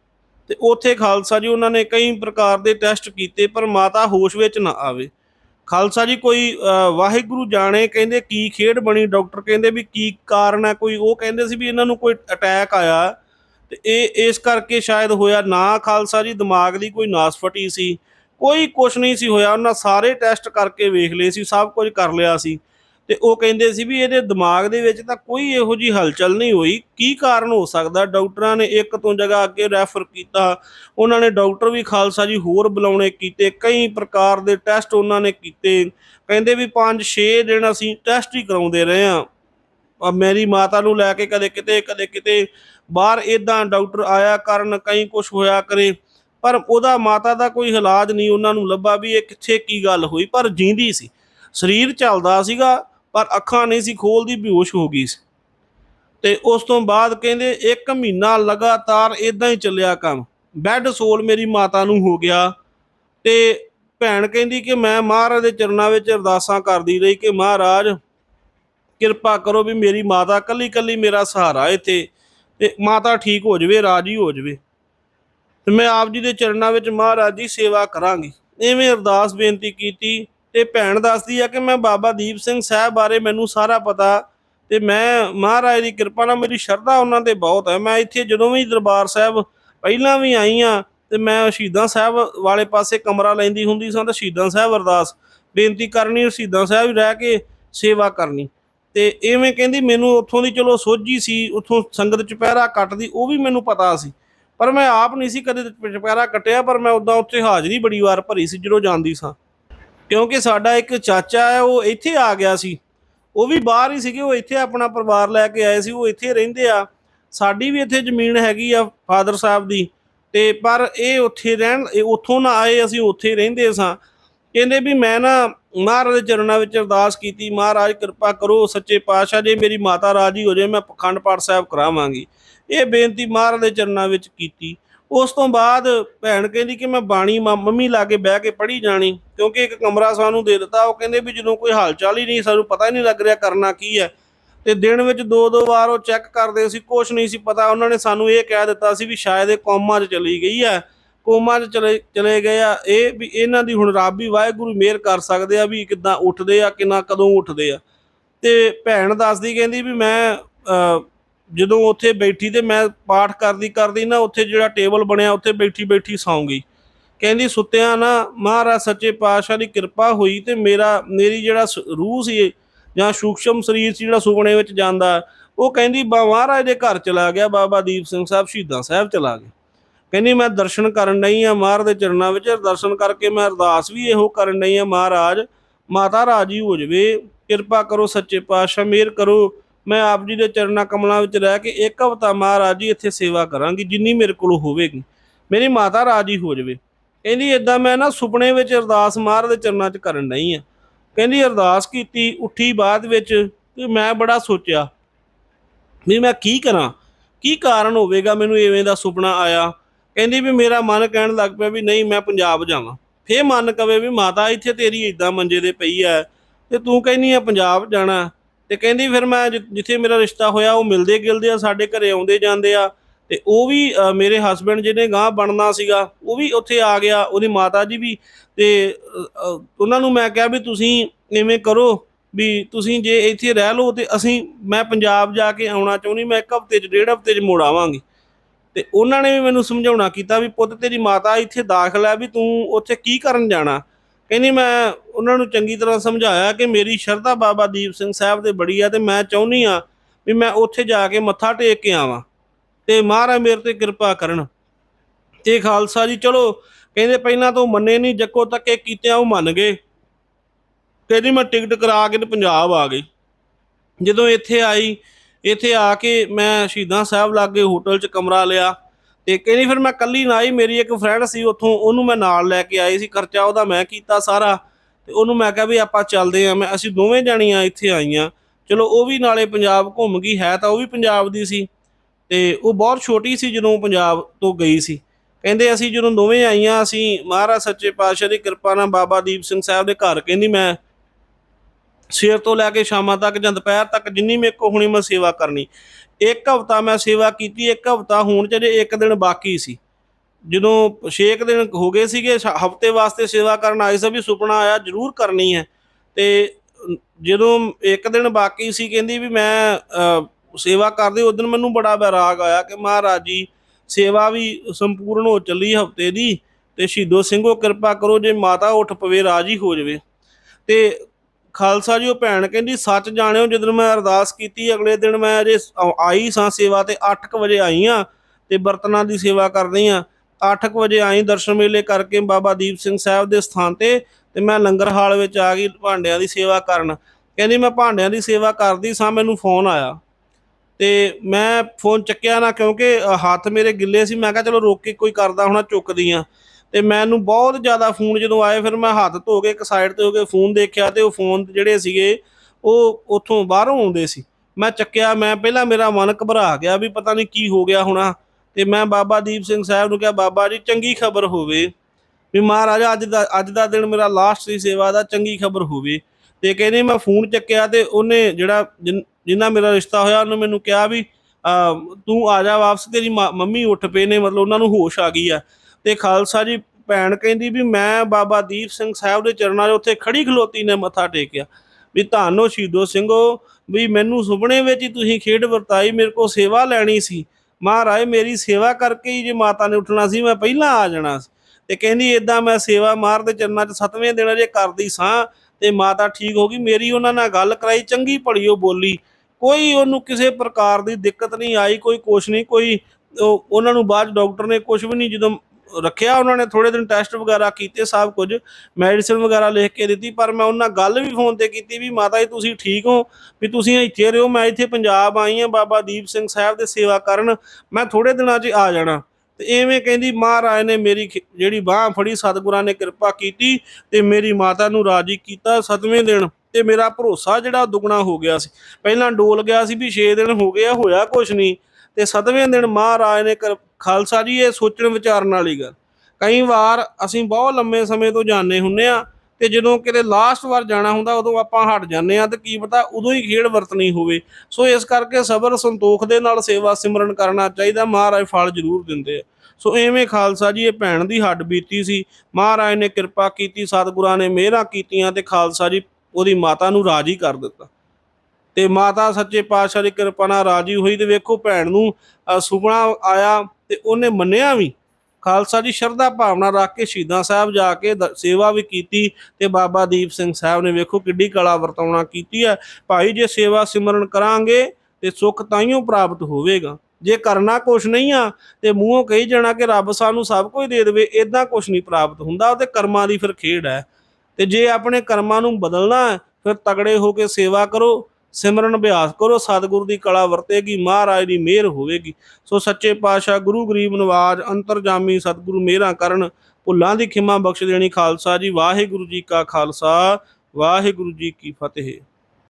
Speaker 1: ਤੇ ਉੱਥੇ ਖਾਲਸਾ ਜੀ ਉਹਨਾਂ ਨੇ ਕਈ ਪ੍ਰਕਾਰ ਦੇ ਟੈਸਟ ਕੀਤੇ, ਪਰ ਮਾਤਾ ਹੋਸ਼ ਵਿੱਚ ਨਾ ਆਵੇ। ਖਾਲਸਾ ਜੀ ਕੋਈ ਵਾਹਿਗੁਰੂ ਜਾਣੇ, ਕਹਿੰਦੇ ਕੀ ਖੇਡ ਬਣੀ, ਡਾਕਟਰ ਕਹਿੰਦੇ ਵੀ ਕੀ ਕਾਰਨ ਹੈ, ਕੋਈ ਉਹ ਕਹਿੰਦੇ ਸੀ ਵੀ ਇਹਨਾਂ ਨੂੰ ਕੋਈ ਅਟੈਕ ਆਇਆ। ਤੇ ਇਹ, ਇਸ ਕਰਕੇ ਸ਼ਾਇਦ ਹੋਇਆ ਨਾ, ਖਾਲਸਾ ਜੀ ਦਿਮਾਗ ਦੀ ਕੋਈ ਨਾਸਫਟੀ ਸੀ। ਕੋਈ ਕੁਛ ਨਹੀਂ ਸੀ ਹੋਇਆ, ਉਹਨਾਂ ਸਾਰੇ ਟੈਸਟ ਕਰਕੇ ਵੇਖ ਲਏ ਸੀ, ਸਭ ਕੁਝ ਕਰ ਲਿਆ ਸੀ। ਤੇ ਉਹ ਕਹਿੰਦੇ ਸੀ ਵੀ ਇਹਦੇ ਦਿਮਾਗ ਦੇ ਵਿੱਚ ਤਾਂ ਕੋਈ ਇਹੋ ਜੀ ਹਲਚਲ ਨਹੀਂ ਹੋਈ। ਕੀ ਕਾਰਨ ਹੋ ਸਕਦਾ? ਡਾਕਟਰਾਂ ਨੇ ਇੱਕ ਤੋਂ ਜਗ੍ਹਾ ਅੱਗੇ ਰੈਫਰ ਕੀਤਾ। ਉਹਨਾਂ ਨੇ ਡਾਕਟਰ ਵੀ ਖਾਲਸਾ ਜੀ ਹੋਰ ਬੁਲਾਉਣੇ ਕੀਤੇ। ਕਈ ਪ੍ਰਕਾਰ ਦੇ ਟੈਸਟ ਉਹਨਾਂ ਨੇ ਕੀਤੇ। ਕਹਿੰਦੇ ਵੀ 5-6 ਦਿਨ ਅਸੀਂ ਟੈਸਟ ਹੀ ਕਰਾਉਂਦੇ ਰਹੇ ਆ ਆ ਮੇਰੀ ਮਾਤਾ ਨੂੰ ਲੈ ਕੇ ਕਦੇ ਕਿਤੇ ਕਦੇ ਕਿਤੇ ਬਾਹਰ ਇਦਾਂ ਡਾਕਟਰ ਆਇਆ ਕਰਨ, ਕਈ ਕੁਝ ਹੋਇਆ ਕਰੇ। ਪਰ ਉਹਦਾ ਮਾਤਾ ਦਾ ਕੋਈ ਇਲਾਜ ਨਹੀਂ। ਉਹਨਾਂ ਨੂੰ ਲੱਭਾ ਵੀ ਇਹ ਕਿੱਥੇ ਕੀ ਗੱਲ ਹੋਈ। ਪਰ ਜਿੰਦੀ ਸੀ। ਸਰੀਰ ਚੱਲਦਾ ਸੀਗਾ। ਪਰ ਅੱਖਾਂ ਨਹੀਂ ਸੀ ਖੋਲਦੀ, ਬੇਹੋਸ਼ ਹੋ ਗਈ ਸੀ। ਤੇ ਉਸ ਤੋਂ ਬਾਅਦ ਕਹਿੰਦੇ, ਇੱਕ ਮਹੀਨਾ ਲਗਾਤਾਰ ਇਦਾਂ ਹੀ ਚੱਲਿਆ ਕੰਮ। ਬੈੱਡ ਸੋਲ ਮੇਰੀ ਮਾਤਾ ਨੂੰ ਹੋ ਗਿਆ ਤੇ ਭੈਣ ਕਹਿੰਦੀ ਕਿ ਮੈਂ ਮਹਾਰਾਜ ਦੇ ਚਰਨਾਂ ਵਿੱਚ ਅਰਦਾਸਾਂ ਕਰਦੀ ਰਹੀ ਕਿ ਮਹਾਰਾਜ, ਕਿਰਪਾ ਕਰੋ ਵੀ ਮੇਰੀ ਮਾਤਾ ਕੱਲੀ ਕੱਲੀ ਮੇਰਾ ਸਹਾਰਾ ਇੱਥੇ ਤੇ ਮਾਤਾ ਠੀਕ ਹੋ ਜਾਵੇ, ਰਾਜੀ ਹੋ ਜਾਵੇ। ਤੇ ਮੈਂ ਆਪ ਜੀ ਦੇ ਚਰਨਾਂ ਵਿੱਚ ਮਹਾਰਾਜ ਦੀ ਸੇਵਾ ਕਰਾਂਗੀ। ਐਵੇਂ ਅਰਦਾਸ ਬੇਨਤੀ ਕੀਤੀ ਤੇ ਭੈਣ ਦੱਸਦੀ ਆ ਕਿ ਮੈਂ ਬਾਬਾ ਦੀਪ ਸਿੰਘ ਸਾਹਿਬ ਬਾਰੇ ਮੈਨੂੰ ਸਾਰਾ ਪਤਾ ਤੇ ਮੈਂ ਮਹਾਰਾਜ ਦੀ ਕਿਰਪਾ ਨਾਲ ਮੇਰੀ ਸ਼ਰਧਾ ਉਹਨਾਂ ਤੇ ਬਹੁਤ ਹੈ। ਮੈਂ ਇੱਥੇ ਜਦੋਂ ਵੀ ਦਰਬਾਰ ਸਾਹਿਬ ਪਹਿਲਾਂ ਵੀ ਆਈ ਆ ਤੇ ਮੈਂ ਸ਼ਹੀਦਾਂ ਸਾਹਿਬ ਵਾਲੇ ਪਾਸੇ ਕਮਰਾ ਲੈਂਦੀ ਹੁੰਦੀ ਸਾਂ ਤਾਂ ਸ਼ਹੀਦਾਂ ਸਾਹਿਬ ਅਰਦਾਸ ਬੇਨਤੀ ਕਰਨੀ, ਸ਼ਹੀਦਾਂ ਸਾਹਿਬ ਰਹਿ ਕੇ ਸੇਵਾ ਕਰਨੀ। ਤੇ ਐਵੇਂ ਕਹਿੰਦੀ, ਮੈਨੂੰ ਉੱਥੋਂ ਦੀ ਚਲੋ ਸੋਝੀ ਸੀ, ਉੱਥੋਂ ਸੰਗਤ ਚੁਪਹਿਰਾ ਕੱਟਦੀ, ਉਹ ਵੀ ਮੈਨੂੰ ਪਤਾ ਸੀ। ਪਰ ਮੈਂ ਆਪ ਨਹੀਂ ਸੀ ਕਦੇ ਚੁਪਹਿਰਾ ਕੱਟਿਆ, ਪਰ ਮੈਂ ਉਦਾਂ ਉੱਥੇ ਹਾਜ਼ਰੀ ਬੜੀ ਵਾਰ ਭਰੀ ਸੀ, ਜਦੋਂ ਜਾਂਦੀ ਸਾਂ। ਕਿਉਂਕਿ ਸਾਡਾ ਇੱਕ ਚਾਚਾ ਹੈ, ਉਹ ਇੱਥੇ ਆ ਗਿਆ ਸੀ। ਉਹ ਵੀ ਬਾਹਰ ਹੀ ਸੀਗੇ, ਉਹ ਇੱਥੇ ਆਪਣਾ ਪਰਿਵਾਰ ਲੈ ਕੇ ਆਏ ਸੀ, ਉਹ ਇੱਥੇ ਰਹਿੰਦੇ ਆ। ਸਾਡੀ ਵੀ ਇੱਥੇ ਜ਼ਮੀਨ ਹੈਗੀ ਆ ਫਾਦਰ ਸਾਹਿਬ ਦੀ। ਤੇ ਪਰ ਇਹ ਉੱਥੇ ਰਹਿਣ ਉੱਥੋਂ ਨਾ ਆਏ, ਅਸੀਂ ਉੱਥੇ ਰਹਿੰਦੇ ਸਾਂ। ਕਹਿੰਦੇ ਵੀ ਮੈਂ ਨਾ ਮਹਾਰਾਜ ਦੇ ਚਰਨਾਂ ਵਿੱਚ ਅਰਦਾਸ ਕੀਤੀ, ਮਹਾਰਾਜ ਕਿਰਪਾ ਕਰੋ, ਸੱਚੇ ਪਾਤਸ਼ਾਹ ਜੇ ਮੇਰੀ ਮਾਤਾ ਰਾਜੀ ਹੋ ਜਾਏ, ਮੈਂ ਪਖੰਡ ਪਾਠ ਸਾਹਿਬ ਕਰਾਵਾਂਗੀ। ਇਹ ਬੇਨਤੀ ਮਹਾਰਾਜ ਦੇ ਚਰਨਾਂ ਵਿੱਚ ਕੀਤੀ। ਉਸ ਤੋਂ ਬਾਅਦ ਭੈਣ ਕਹਿੰਦੀ ਕਿ ਮੈਂ ਬਾਣੀ ਮੰਮੀ ਲਾ ਕੇ ਬਹਿ ਕੇ ਪੜ੍ਹੀ ਜਾਣੀ, ਕਿਉਂਕਿ ਇੱਕ ਕਮਰਾ ਸਾਨੂੰ ਦੇ ਦਿੱਤਾ, ਉਹ ਕਹਿੰਦੇ ਵੀ ਜਦੋਂ ਕੋਈ ਹਾਲਚਾਲ ਹੀ ਨਹੀਂ, ਸਾਨੂੰ ਪਤਾ ਹੀ ਨਹੀਂ ਲੱਗ ਰਿਹਾ ਕਰਨਾ ਕੀ ਹੈ। ਤੇ ਦਿਨ ਵਿੱਚ ਦੋ ਦੋ ਵਾਰ ਉਹ ਚੈੱਕ ਕਰਦੇ ਸੀ ਕੁਝ ਨਹੀਂ ਸੀ ਪਤਾ, ਉਹਨਾਂ ਨੇ ਸਾਨੂੰ ਇਹ ਕਹਿ ਦਿੱਤਾ ਸੀ ਵੀ ਸ਼ਾਇਦ ਇਹ ਕੋਮਾ 'ਚ ਚਲੀ ਗਈ ਹੈ। ਕੋਮਾ 'ਚ ਚਲੇ ਚਲੇ ਗਏ ਆ, ਇਹ ਵੀ ਇਹਨਾਂ ਦੀ ਹੁਣ ਰੱਬ ਵੀ ਵਾਹਿਗੁਰੂ ਮਿਹਰ ਕਰ ਸਕਦੇ ਆ ਵੀ ਕਿੱਦਾਂ ਉੱਠਦੇ ਆ, ਕਿੰਨਾ ਕਦੋਂ ਉੱਠਦੇ ਆ। ਤੇ ਭੈਣ ਦੱਸਦੀ, ਕਹਿੰਦੀ ਵੀ ਮੈਂ ਜਦੋਂ ਉੱਥੇ ਬੈਠੀ ਤੇ ਮੈਂ ਪਾਠ ਕਰਦੀ ਕਰਦੀ ਨਾ ਉੱਥੇ ਜਿਹੜਾ ਟੇਬਲ ਬਣਿਆ ਉੱਥੇ ਬੈਠੀ ਬੈਠੀ ਸੌਂ ਗਈ। ਕਹਿੰਦੀ, ਸੁੱਤਿਆਂ ਨਾ, ਮਹਾਰਾਜ ਸੱਚੇ ਪਾਤਸ਼ਾਹ ਦੀ ਕਿਰਪਾ ਹੋਈ ਤੇ ਮੇਰਾ, ਮੇਰੀ ਜਿਹੜਾ ਸ- ਰੂਹ ਸੀ ਜਾਂ ਸੂਖਸ਼ਮ ਸਰੀਰ ਸੀ ਜਿਹੜਾ ਸੁਪਨੇ ਵਿੱਚ ਜਾਂਦਾ, ਉਹ ਕਹਿੰਦੀ ਮਹਾਰਾਜ ਦੇ ਘਰ ਚਲਾ ਗਿਆ, ਬਾਬਾ ਦੀਪ ਸਿੰਘ ਸਾਹਿਬ ਸ਼ਹੀਦਾਂ ਸਾਹਿਬ ਚਲਾ ਗਿਆ ਕਹਿੰਦੀ, ਮੈਂ ਦਰਸ਼ਨ ਕਰਨ ਨਹੀਂ ਆ ਮਹਾਰਾਜ ਦੇ ਚਰਨਾਂ ਵਿੱਚ, ਦਰਸ਼ਨ ਕਰਕੇ ਮੈਂ ਅਰਦਾਸ ਵੀ ਇਹੋ ਕਰਨ ਨਹੀਂ ਆ, ਮਹਾਰਾਜ, ਮਾਤਾ ਰਾਜੀ ਹੋ ਜਵੇ, ਕਿਰਪਾ ਕਰੋ ਸੱਚੇ ਪਾਤਸ਼ਾਹ, ਮਿਹਰ ਕਰੋ। ਮੈਂ ਆਪ ਜੀ ਦੇ ਚਰਨਾਂ ਕਮਲਾਂ ਵਿੱਚ ਰਹਿ ਕੇ ਇੱਕ ਹਫ਼ਤਾ ਮਹਾਰਾਜ ਜੀ ਇੱਥੇ ਸੇਵਾ ਕਰਾਂਗੀ, ਜਿੰਨੀ ਮੇਰੇ ਕੋਲ ਹੋਵੇਗੀ। ਮੇਰੀ ਮਾਤਾ ਰਾਜੀ ਹੋ ਜਾਵੇ। ਕਹਿੰਦੀ ਇਦਾਂ ਮੈਂ ਨਾ ਸੁਪਨੇ ਵਿੱਚ ਅਰਦਾਸ ਮਹਾਰਾਜ ਦੇ ਚਰਨਾਂ 'ਚ ਕਰਨ ਨਹੀਂ ਆ। ਕਹਿੰਦੀ, ਅਰਦਾਸ ਕੀਤੀ, ਉੱਠੀ ਬਾਅਦ ਵਿੱਚ ਤੇ ਮੈਂ ਬੜਾ ਸੋਚਿਆ ਵੀ ਮੈਂ ਕੀ ਕਰਾਂ, ਕੀ ਕਾਰਨ ਹੋਵੇਗਾ, ਮੈਨੂੰ ਐਵੇਂ ਦਾ ਸੁਪਨਾ ਆਇਆ। ਕਹਿੰਦੀ ਵੀ ਮੇਰਾ ਮਨ ਕਹਿਣ ਲੱਗ ਪਿਆ ਵੀ ਨਹੀਂ, ਮੈਂ ਪੰਜਾਬ ਜਾਵਾਂ। ਫੇਰ ਮਨ ਕਵੇ ਵੀ ਮਾਤਾ, ਇੱਥੇ ਤੇਰੀ ਇਦਾਂ ਮੰਜੇ ਦੇ ਪਈ ਐ ਤੇ ਤੂੰ ਕਹਿੰਦੀ ਆ ਪੰਜਾਬ ਜਾਣਾ। ਤੇ ਕਹਿੰਦੀ ਫਿਰ ਮੈਂ ਜਿ- ਜਿੱਥੇ ਮੇਰਾ ਰਿਸ਼ਤਾ ਹੋਇਆ ਉਹ ਮਿਲਦੇ ਗਿਲਦੇ ਆ ਸਾਡੇ ਘਰੇ ਆਉਂਦੇ ਜਾਂਦੇ ਆ। ਤੇ ਉਹ ਵੀ ਅ, ਮੇਰੇ ਹਸਬੰਡ ਜਿਹਨੇ ਗਾਂ ਬਣਨਾ ਸੀਗਾ ਉਹ ਵੀ ਉੱਥੇ ਆ ਗਿਆ ਉਹਦੀ ਮਾਤਾ ਜੀ ਵੀ। ਤੇ ਅ, ਅ, ਉਹਨਾਂ ਨੂੰ ਮੈਂ ਕਿਹਾ ਵੀ ਤੁਸੀਂ ਇਵੇਂ ਕਰੋ ਵੀ ਤੁਸੀਂ ਜੇ ਇੱਥੇ ਰਹਿ ਲਓ ਤੇ ਅਸੀਂ ਮੈਂ ਪੰਜਾਬ ਜਾ ਕੇ ਆਉਣਾ ਚਾਹੁੰਦੀ ਮੈਂ ਇੱਕ ਹਫ਼ਤੇ 'ਚ ਡੇਢ ਹਫ਼ਤੇ 'ਚ ਮੁੜ ਆਵਾਂਗੀ। ਤੇ ਉਹਨਾਂ ਨੇ ਵੀ ਮੈਨੂੰ ਸਮਝਾਉਣਾ ਕੀਤਾ ਵੀ ਪੁੱਤ ਤੇਰੀ ਮਾਤਾ ਇੱਥੇ ਦਾਖਲ ਹੈ ਵੀ ਤੂੰ ਉੱਥੇ ਕੀ ਕਰਨ ਜਾਣਾ? ਕਹਿੰਦੀ ਮੈਂ ਉਹਨਾਂ ਨੂੰ ਚੰਗੀ ਤਰ੍ਹਾਂ ਸਮਝਾਇਆ ਕਿ ਮੇਰੀ ਸ਼ਰਧਾ ਬਾਬਾ ਦੀਪ ਸਿੰਘ ਸਾਹਿਬ ਤੇ ਬੜੀ ਆ ਤੇ ਮੈਂ ਚਾਹੁੰਦੀ ਆ ਵੀ ਮੈਂ ਉੱਥੇ ਜਾ ਕੇ ਮੱਥਾ ਟੇਕ ਕੇ ਆਵਾਂ। ਤੇ ਮਹਾਰਾਜ ਮੇਰੇ ਤੇ ਕਿਰਪਾ ਕਰਨ। ਤੇ ਖਾਲਸਾ ਜੀ, ਚਲੋ, ਕਹਿੰਦੇ ਪਹਿਲਾਂ ਤੋਂ ਮੰਨੇ ਨਹੀਂ ਜੱਕੋ ਤੱਕ ਇਹ ਕੀਤੇ ਉਹ ਮੰਨ ਗਏ। ਕਹਿੰਦੀ ਮੈਂ ਟਿਕਟ ਕਰਾ ਕੇ ਤੇ ਪੰਜਾਬ ਆ ਗਈ। ਜਦੋਂ ਇੱਥੇ ਆਈ, ਇੱਥੇ ਆ ਕੇ ਮੈਂ ਸ਼ਹੀਦਾਂ ਸਾਹਿਬ ਲਾਗੇ ਹੋਟਲ 'ਚ ਕਮਰਾ ਲਿਆ। ਤੇ ਕਹਿੰਦੀ ਫਿਰ ਮੈਂ ਕੱਲੀ ਨਾ ਆਈ, ਮੇਰੀ ਇੱਕ ਫਰੈਂਡ ਸੀ ਉੱਥੋਂ, ਉਹਨੂੰ ਮੈਂ ਨਾਲ ਲੈ ਕੇ ਆਈ ਸੀ, ਖਰਚਾ ਉਹਦਾ ਮੈਂ ਕੀਤਾ ਸਾਰਾ ਤੇ ਉਹਨੂੰ ਮੈਂ ਕਿਹਾ ਵੀ ਆਪਾਂ ਚੱਲਦੇ ਆਂ ਮੈਂ ਅਸੀਂ ਦੋਵੇਂ ਜਾਣੀਆਂ ਇੱਥੇ ਆਈਆਂ। ਚਲੋ ਉਹ ਵੀ ਨਾਲੇ ਪੰਜਾਬ ਘੁੰਮ ਗਈ, ਹੈ ਤਾਂ ਉਹ ਵੀ ਪੰਜਾਬ ਦੀ ਸੀ ਤੇ ਉਹ ਬਹੁਤ ਛੋਟੀ ਸੀ ਜਦੋਂ ਪੰਜਾਬ ਤੋਂ ਗਈ ਸੀ। ਕਹਿੰਦੇ ਅਸੀਂ ਜਦੋਂ ਦੋਵੇਂ ਆਈਆਂ, ਅਸੀਂ ਮਹਾਰਾਜ ਸੱਚੇ ਪਾਤਸ਼ਾਹ ਦੀ ਕਿਰਪਾ ਨਾਲ ਬਾਬਾ ਦੀਪ ਸਿੰਘ ਸਾਹਿਬ ਦੇ ਘਰ, ਕਹਿੰਦੀ ਮੈਂ ਸਵੇਰ ਤੋਂ ਲੈ ਕੇ ਸ਼ਾਮਾਂ ਤੱਕ ਜਾਂ ਦੁਪਹਿਰ ਤੱਕ ਜਿੰਨੀ ਮੇਰੇ ਕੋ ਹੋਣੀ ਮੈਂ ਸੇਵਾ ਕਰਨੀ। ਇੱਕ ਹਫ਼ਤਾ ਮੈਂ ਸੇਵਾ ਕੀਤੀ, ਇੱਕ ਹਫ਼ਤਾ ਹੋਣ ਚ ਜੇ ਇੱਕ ਦਿਨ ਬਾਕੀ ਸੀ। ਜਦੋਂ 6 ਦਿਨ ਹੋ ਗਏ ਸੀਗੇ ਹਫ਼ਤੇ ਵਾਸਤੇ ਸੇਵਾ ਕਰਨ ਆਏ ਸੀ ਵੀ ਸੁਪਨਾ ਆਇਆ ਜ਼ਰੂਰ ਕਰਨੀ ਹੈ। ਤੇ ਜਦੋਂ ਇੱਕ ਦਿਨ ਬਾਕੀ ਸੀ, ਕਹਿੰਦੀ ਵੀ ਮੈਂ ਸੇਵਾ ਕਰਦੇ ਉਸ ਦਿਨ ਮੈਨੂੰ ਬੜਾ ਬੈਰਾਗ ਆਇਆ ਕਿ ਮਹਾਰਾਜ ਜੀ, ਸੇਵਾ ਵੀ ਸੰਪੂਰਨ ਹੋ ਚੱਲੀ ਹਫ਼ਤੇ ਦੀ ਤੇ ਸ਼ਹੀਦੋ ਸਿੰਘੋ ਕਿਰਪਾ ਕਰੋ, ਜੇ ਮਾਤਾ ਉੱਠ ਪਵੇ, ਰਾਜੀ ਹੋ ਜਾਵੇ। ਤੇ ਖਾਲਸਾ ਜੀ, ਉਹ ਭੈਣ ਕਹਿੰਦੀ, ਸੱਚ ਜਾਣਿਓ ਜਦੋਂ ਮੈਂ ਅਰਦਾਸ ਕੀਤੀ, ਅਗਲੇ ਦਿਨ ਮੈਂ ਅਜੇ ਆਈ ਸਾਂ ਸੇਵਾ ਤੇ 8:00 ਵਜੇ ਆਈ ਆ ਤੇ ਬਰਤਨਾਂ ਦੀ ਸੇਵਾ ਕਰਨੀ ਆ। 8:00 ਵਜੇ ਆਈ, ਦਰਸ਼ਨ ਮੇਲੇ ਕਰਕੇ ਬਾਬਾ ਦੀਪ ਸਿੰਘ ਸਾਹਿਬ ਦੇ ਸਥਾਨ ਤੇ ਤੇ ਮੈਂ ਲੰਗਰ ਹਾਲ ਵਿੱਚ ਆ ਗਈ ਭਾਂਡਿਆਂ ਦੀ ਸੇਵਾ ਕਰਨ। ਕਹਿੰਦੀ, ਮੈਂ ਭਾਂਡਿਆਂ ਦੀ ਸੇਵਾ ਕਰਦੀ ਸਾਂ, ਮੈਨੂੰ ਫੋਨ ਆਇਆ। ਤੇ ਮੈਂ ਫੋਨ ਚੱਕਿਆ ਨਾ, ਕਿਉਂਕਿ ਹੱਥ ਮੇਰੇ ਗਿੱਲੇ ਸੀ, ਮੈਂ ਕਿਹਾ, ਚਲੋ ਰੋਕ ਕੇ ਕੋਈ ਕਰਦਾ ਹੋਣਾ, ਚੁੱਕਦੀ ਆ। ਤੇ ਮੈਨੂੰ ਬਹੁਤ ਜ਼ਿਆਦਾ ਫੋਨ ਜਦੋਂ ਆਏ ਫਿਰ ਮੈਂ ਹੱਥ ਧੋ ਕੇ ਇੱਕ ਸਾਈਡ ਤੇ ਹੋ ਕੇ ਫੋਨ ਦੇਖਿਆ ਤੇ ਉਹ ਫੋਨ ਜਿਹੜੇ ਸੀਗੇ ਉਹ ਉੱਥੋਂ ਬਾਹਰੋਂ ਆਉਂਦੇ ਸੀ। ਮੈਂ ਚੱਕਿਆ ਮੈਂ ਪਹਿਲਾਂ ਮੇਰਾ ਮਨ ਘਬਰਾ ਗਿਆ ਵੀ ਪਤਾ ਨਹੀਂ ਕੀ ਹੋ ਗਿਆ ਹੋਣਾ। ਤੇ ਮੈਂ ਬਾਬਾ ਦੀਪ ਸਿੰਘ ਸਾਹਿਬ ਨੂੰ ਕਿਹਾ ਬਾਬਾ ਜੀ ਚੰਗੀ ਖਬਰ ਹੋਵੇ ਵੀ ਮਹਾਰਾਜਾ ਅੱਜ ਦਾ ਅੱਜ ਦਾ ਦਿਨ ਮੇਰਾ ਲਾਸਟ ਸੀ ਸੇਵਾ ਦਾ ਚੰਗੀ ਖਬਰ ਹੋਵੇ। ਤੇ ਕਹਿੰਦੇ ਮੈਂ ਫੋਨ ਚੱਕਿਆ ਤੇ ਉਹਨੇ ਜਿਹੜਾ ਜਿਨ- ਜਿੰਨਾ ਮੇਰਾ ਰਿਸ਼ਤਾ ਹੋਇਆ ਉਹਨੇ ਮੈਨੂੰ ਕਿਹਾ ਵੀ ਅਹ, ਤੂੰ ਆ ਜਾ ਵਾਪਸ ਤੇਰੀ ਮਾਂ- ਮੰਮੀ ਉੱਠ ਪਏ ਨੇ ਮਤਲਬ ਉਹਨਾਂ ਨੂੰ ਹੋਸ਼ ਆ ਗਈ ਆ। ਤੇ ਖਾਲਸਾ ਜੀ ਭੈਣ ਕਹਿੰਦੀ ਵੀ ਮੈਂ ਬਾਬਾ ਦੀਪ ਸਿੰਘ ਸਾਹਿਬ ਦੇ ਚਰਨਾਂ 'ਚ ਉੱਥੇ ਖੜੀ ਖਲੋਤੀ ਨੇ ਮੱਥਾ ਟੇਕਿਆ। ਵੀ ਧੰਨੋ ਸ਼ਹੀਦੋ ਸਿੰਘੋ, ਵੀ ਮੈਨੂੰ ਸੁਪਨੇ ਵਿੱਚ ਹੀ ਤੁਸੀਂ ਖੇਡ ਵਰਤਾਈ, ਮੇਰੇ ਕੋਲ ਸੇਵਾ ਲੈਣੀ ਸੀ। ਮਹਾਰਾਜ, ਮੇਰੀ ਸੇਵਾ ਕਰਕੇ ਹੀ ਜੇ ਮਾਤਾ ਨੇ ਉੱਠਣਾ ਸੀ, ਮੈਂ ਪਹਿਲਾਂ ਆ ਜਾਣਾ ਸੀ। ਤੇ ਕਹਿੰਦੀ ਇਦਾਂ ਮੈਂ ਸੇਵਾ ਮਾਰ ਦੇ ਚਰਨਾਂ 'ਚ ਸਤਵੇਂ ਦਿਨ ਜੇ ਕਰਦੀ ਸਾਂ, ਤੇ ਮਾਤਾ ਠੀਕ ਹੋ ਗਈ। ਮੇਰੀ ਉਹਨਾਂ ਨਾਲ ਗੱਲ ਕਰਾਈ, ਚੰਗੀ ਭਲੀ ਉਹ ਬੋਲੀ। ਕੋਈ ਉਹਨੂੰ ਕਿਸੇ ਪ੍ਰਕਾਰ ਦੀ ਦਿੱਕਤ ਨਹੀਂ ਆਈ, ਕੋਈ ਕੁਛ ਨਹੀਂ, ਕੋਈ ਉਹਨਾਂ ਨੂੰ ਬਾਅਦ 'ਚ ਡਾਕਟਰ ਨੇ ਕੁਝ ਵੀ ਨਹੀਂ, ਜਦੋਂ ਰੱਖਿਆ, ਉਹਨਾਂ ਨੇ ਥੋੜੇ ਦਿਨ ਟੈਸਟ ਵਗੈਰਾ ਕੀਤੇ, ਸਭ ਕੁਝ ਮੈਡੀਸਿਨ ਵਗੈਰਾ ਲਿਖ ਕੇ ਦਿੱਤੀ, ਪਰ ਮੈਂ ਉਹਨਾਂ ਗੱਲ ਵੀ ਫੋਨ ਤੇ ਕੀਤੀ ਵੀ ਮਾਤਾ ਜੀ ਤੁਸੀਂ ਠੀਕ ਹੋ? ਵੀ ਤੁਸੀਂ ਇੱਥੇ ਰਹੋ, ਮੈਂ ਇੱਥੇ ਪੰਜਾਬ ਆਈ ਹਾਂ, ਬਾਬਾ ਦੀਪ ਸਿੰਘ ਸਾਹਿਬ ਦੇ ਸੇਵਾ ਕਰਨ, ਮੈਂ ਥੋੜੇ ਦਿਨਾਂ 'ਚ ਆ ਜਾਣਾ। ਤੇ ਐਵੇਂ ਕਹਿੰਦੀ, ਮਹਾਰਾਜ ਨੇ ਮੇਰੀ ਜਿਹੜੀ ਬਾਹ ਫੜੀ, ਸਤਿਗੁਰਾਂ ਨੇ ਕਿਰਪਾ ਕੀਤੀ ਤੇ ਮੇਰੀ ਮਾਤਾ ਨੂੰ ਰਾਜੀ ਕੀਤਾ ਸਤਵੇਂ ਦਿਨ। ਤੇ ਮੇਰਾ ਭਰੋਸਾ ਜਿਹੜਾ ਦੁੱਗਣਾ ਹੋ ਗਿਆ ਸੀ। ਪਹਿਲਾਂ ਡੋਲ ਗਿਆ ਸੀ ਵੀ 6 ਦਿਨ ਹੋ ਗਏ ਹੋਇਆ ਕੁਛ ਨਹੀਂ। ਤੇ ਸਤਵੇਂ ਦਿਨ ਮਹਾਰਾਜ ਨੇ ਕਰ- ਖਾਲਸਾ ਜੀ, ਇਹ ਸੋਚਣ ਵਿਚਾਰਨ ਵਾਲੀ ਗੱਲ। ਕਈ ਵਾਰ ਅਸੀਂ ਬਹੁਤ ਲੰਮੇ ਸਮੇਂ ਤੋਂ ਜਾਣੇ ਹੁੰਨੇ ਆ ਤੇ ਜਦੋਂ ਕਿਤੇ ਲਾਸਟ ਵਾਰ ਜਾਣਾ ਹੁੰਦਾ, ਉਦੋਂ ਆਪਾਂ ਹਟ ਜਾਂਦੇ ਆ ਤੇ ਕੀ ਪਤਾ ਉਦੋਂ ਹੀ ਖੇਡ ਵਰਤਣੀ ਹੋਵੇ। ਸੋ ਇਸ ਕਰਕੇ ਸਬਰ ਸੰਤੋਖ ਦੇ ਨਾਲ ਸੇਵਾ ਸਿਮਰਨ ਕਰਨਾ ਚਾਹੀਦਾ, ਮਹਾਰਾਜ ਫਲ ਜ਼ਰੂਰ ਦਿੰਦੇ ਆ। ਸੋ ਐਵੇਂ ਖਾਲਸਾ ਜੀ, ਇਹ ਭੈਣ ਦੀ ਹੱਡ ਬੀਤੀ ਸੀ। ਮਹਾਰਾਜ ਨੇ ਕਿਰਪਾ ਕੀਤੀ, ਸਤਿਗੁਰਾਂ ਨੇ ਮਿਹਰਾਂ ਕੀਤੀਆਂ ਤੇ ਖਾਲਸਾ ਜੀ ਉਹਦੀ ਮਾਤਾ ਨੂੰ ਰਾਜੀ ਕਰ ਦਿੱਤਾ। ਤੇ ਮਾਤਾ ਸੱਚੇ ਪਾਤਸ਼ਾਹ ਦੀ ਕਿਰਪਾ ਨਾਲ ਰਾਜੀ ਹੋਈ ਤੇ ਵੇਖੋ ਭੈਣ ਨੂੰ ਅ, ਸੁਪਨਾ ਆਇਆ ਤੇ ਉਹਨੇ ਮੰਨਿਆ ਵੀ। ਖਾਲਸਾ ਜੀ ਸ਼ਰਧਾ ਭਾਵਨਾ ਰੱਖ ਕੇ ਸ਼ਹੀਦਾਂ ਸਾਹਿਬ ਜਾ ਕੇ ਸੇਵਾ ਵੀ ਕੀਤੀ ਤੇ ਬਾਬਾ ਦੀਪ ਸਿੰਘ ਸਾਹਿਬ ਨੇ ਵੇਖੋ ਕਿੱਡੀ ਕਲਾ ਵਰਤਾਉਣਾ ਕੀਤੀ ਹੈ। ਭਾਈ ਜੇ ਸੇਵਾ ਸਿਮਰਨ ਕਰਾਂਗੇ ਤੇ ਸੁੱਖ ਤਾਈਓ ਪ੍ਰਾਪਤ ਹੋਵੇਗਾ। ਜੇ ਕਰਨਾ ਕੁਛ ਨਹੀਂ ਆ ਤੇ ਮੂੰਹੋਂ ਕਹੀ ਜਾਣਾ ਕਿ ਰੱਬ ਸਾਨੂੰ ਸਭ ਕੁਝ ਦੇ ਦੇਵੇ ਇਦਾਂ ਕੁਛ ਨਹੀਂ ਪ੍ਰਾਪਤ ਹੁੰਦਾ ਉਹ ਤੇ ਕਰਮਾਂ ਦੀ ਫਿਰ ਖੇਡ ਹੈ। ਤੇ ਜੇ ਆਪਣੇ ਕਰਮਾਂ ਨੂੰ ਬਦਲਣਾ ਫਿਰ ਤਗੜੇ ਹੋ ਕੇ ਸੇਵਾ ਕਰੋ ਸਿਮਰਨ ਅਭਿਆਸ ਕਰੋ, ਸਤਿਗੁਰੂ ਦੀ ਕਲਾ ਵਰਤੇਗੀ, ਮਹਾਰਾਜ ਦੀ ਮਿਹਰ ਹੋਵੇਗੀ। ਸੋ ਸੱਚੇ ਪਾਤਸ਼ਾਹ ਗੁਰੂ ਗਰੀਬ ਨਵਾਜ, ਅੰਤਰਜਾਮੀ ਸਤਿਗੁਰੂ ਮਿਹਰਾਂ ਕਰਨ, ਭੁੱਲਾਂ ਦੀ ਖਿਮਾ ਬਖਸ਼ ਦੇਣੀ ਖਾਲਸਾ ਜੀ, ਵਾਹਿਗੁਰੂ ਜੀ ਕਾ ਖਾਲਸਾ, ਵਾਹਿਗੁਰੂ ਜੀ ਕੀ ਫਤਿਹ।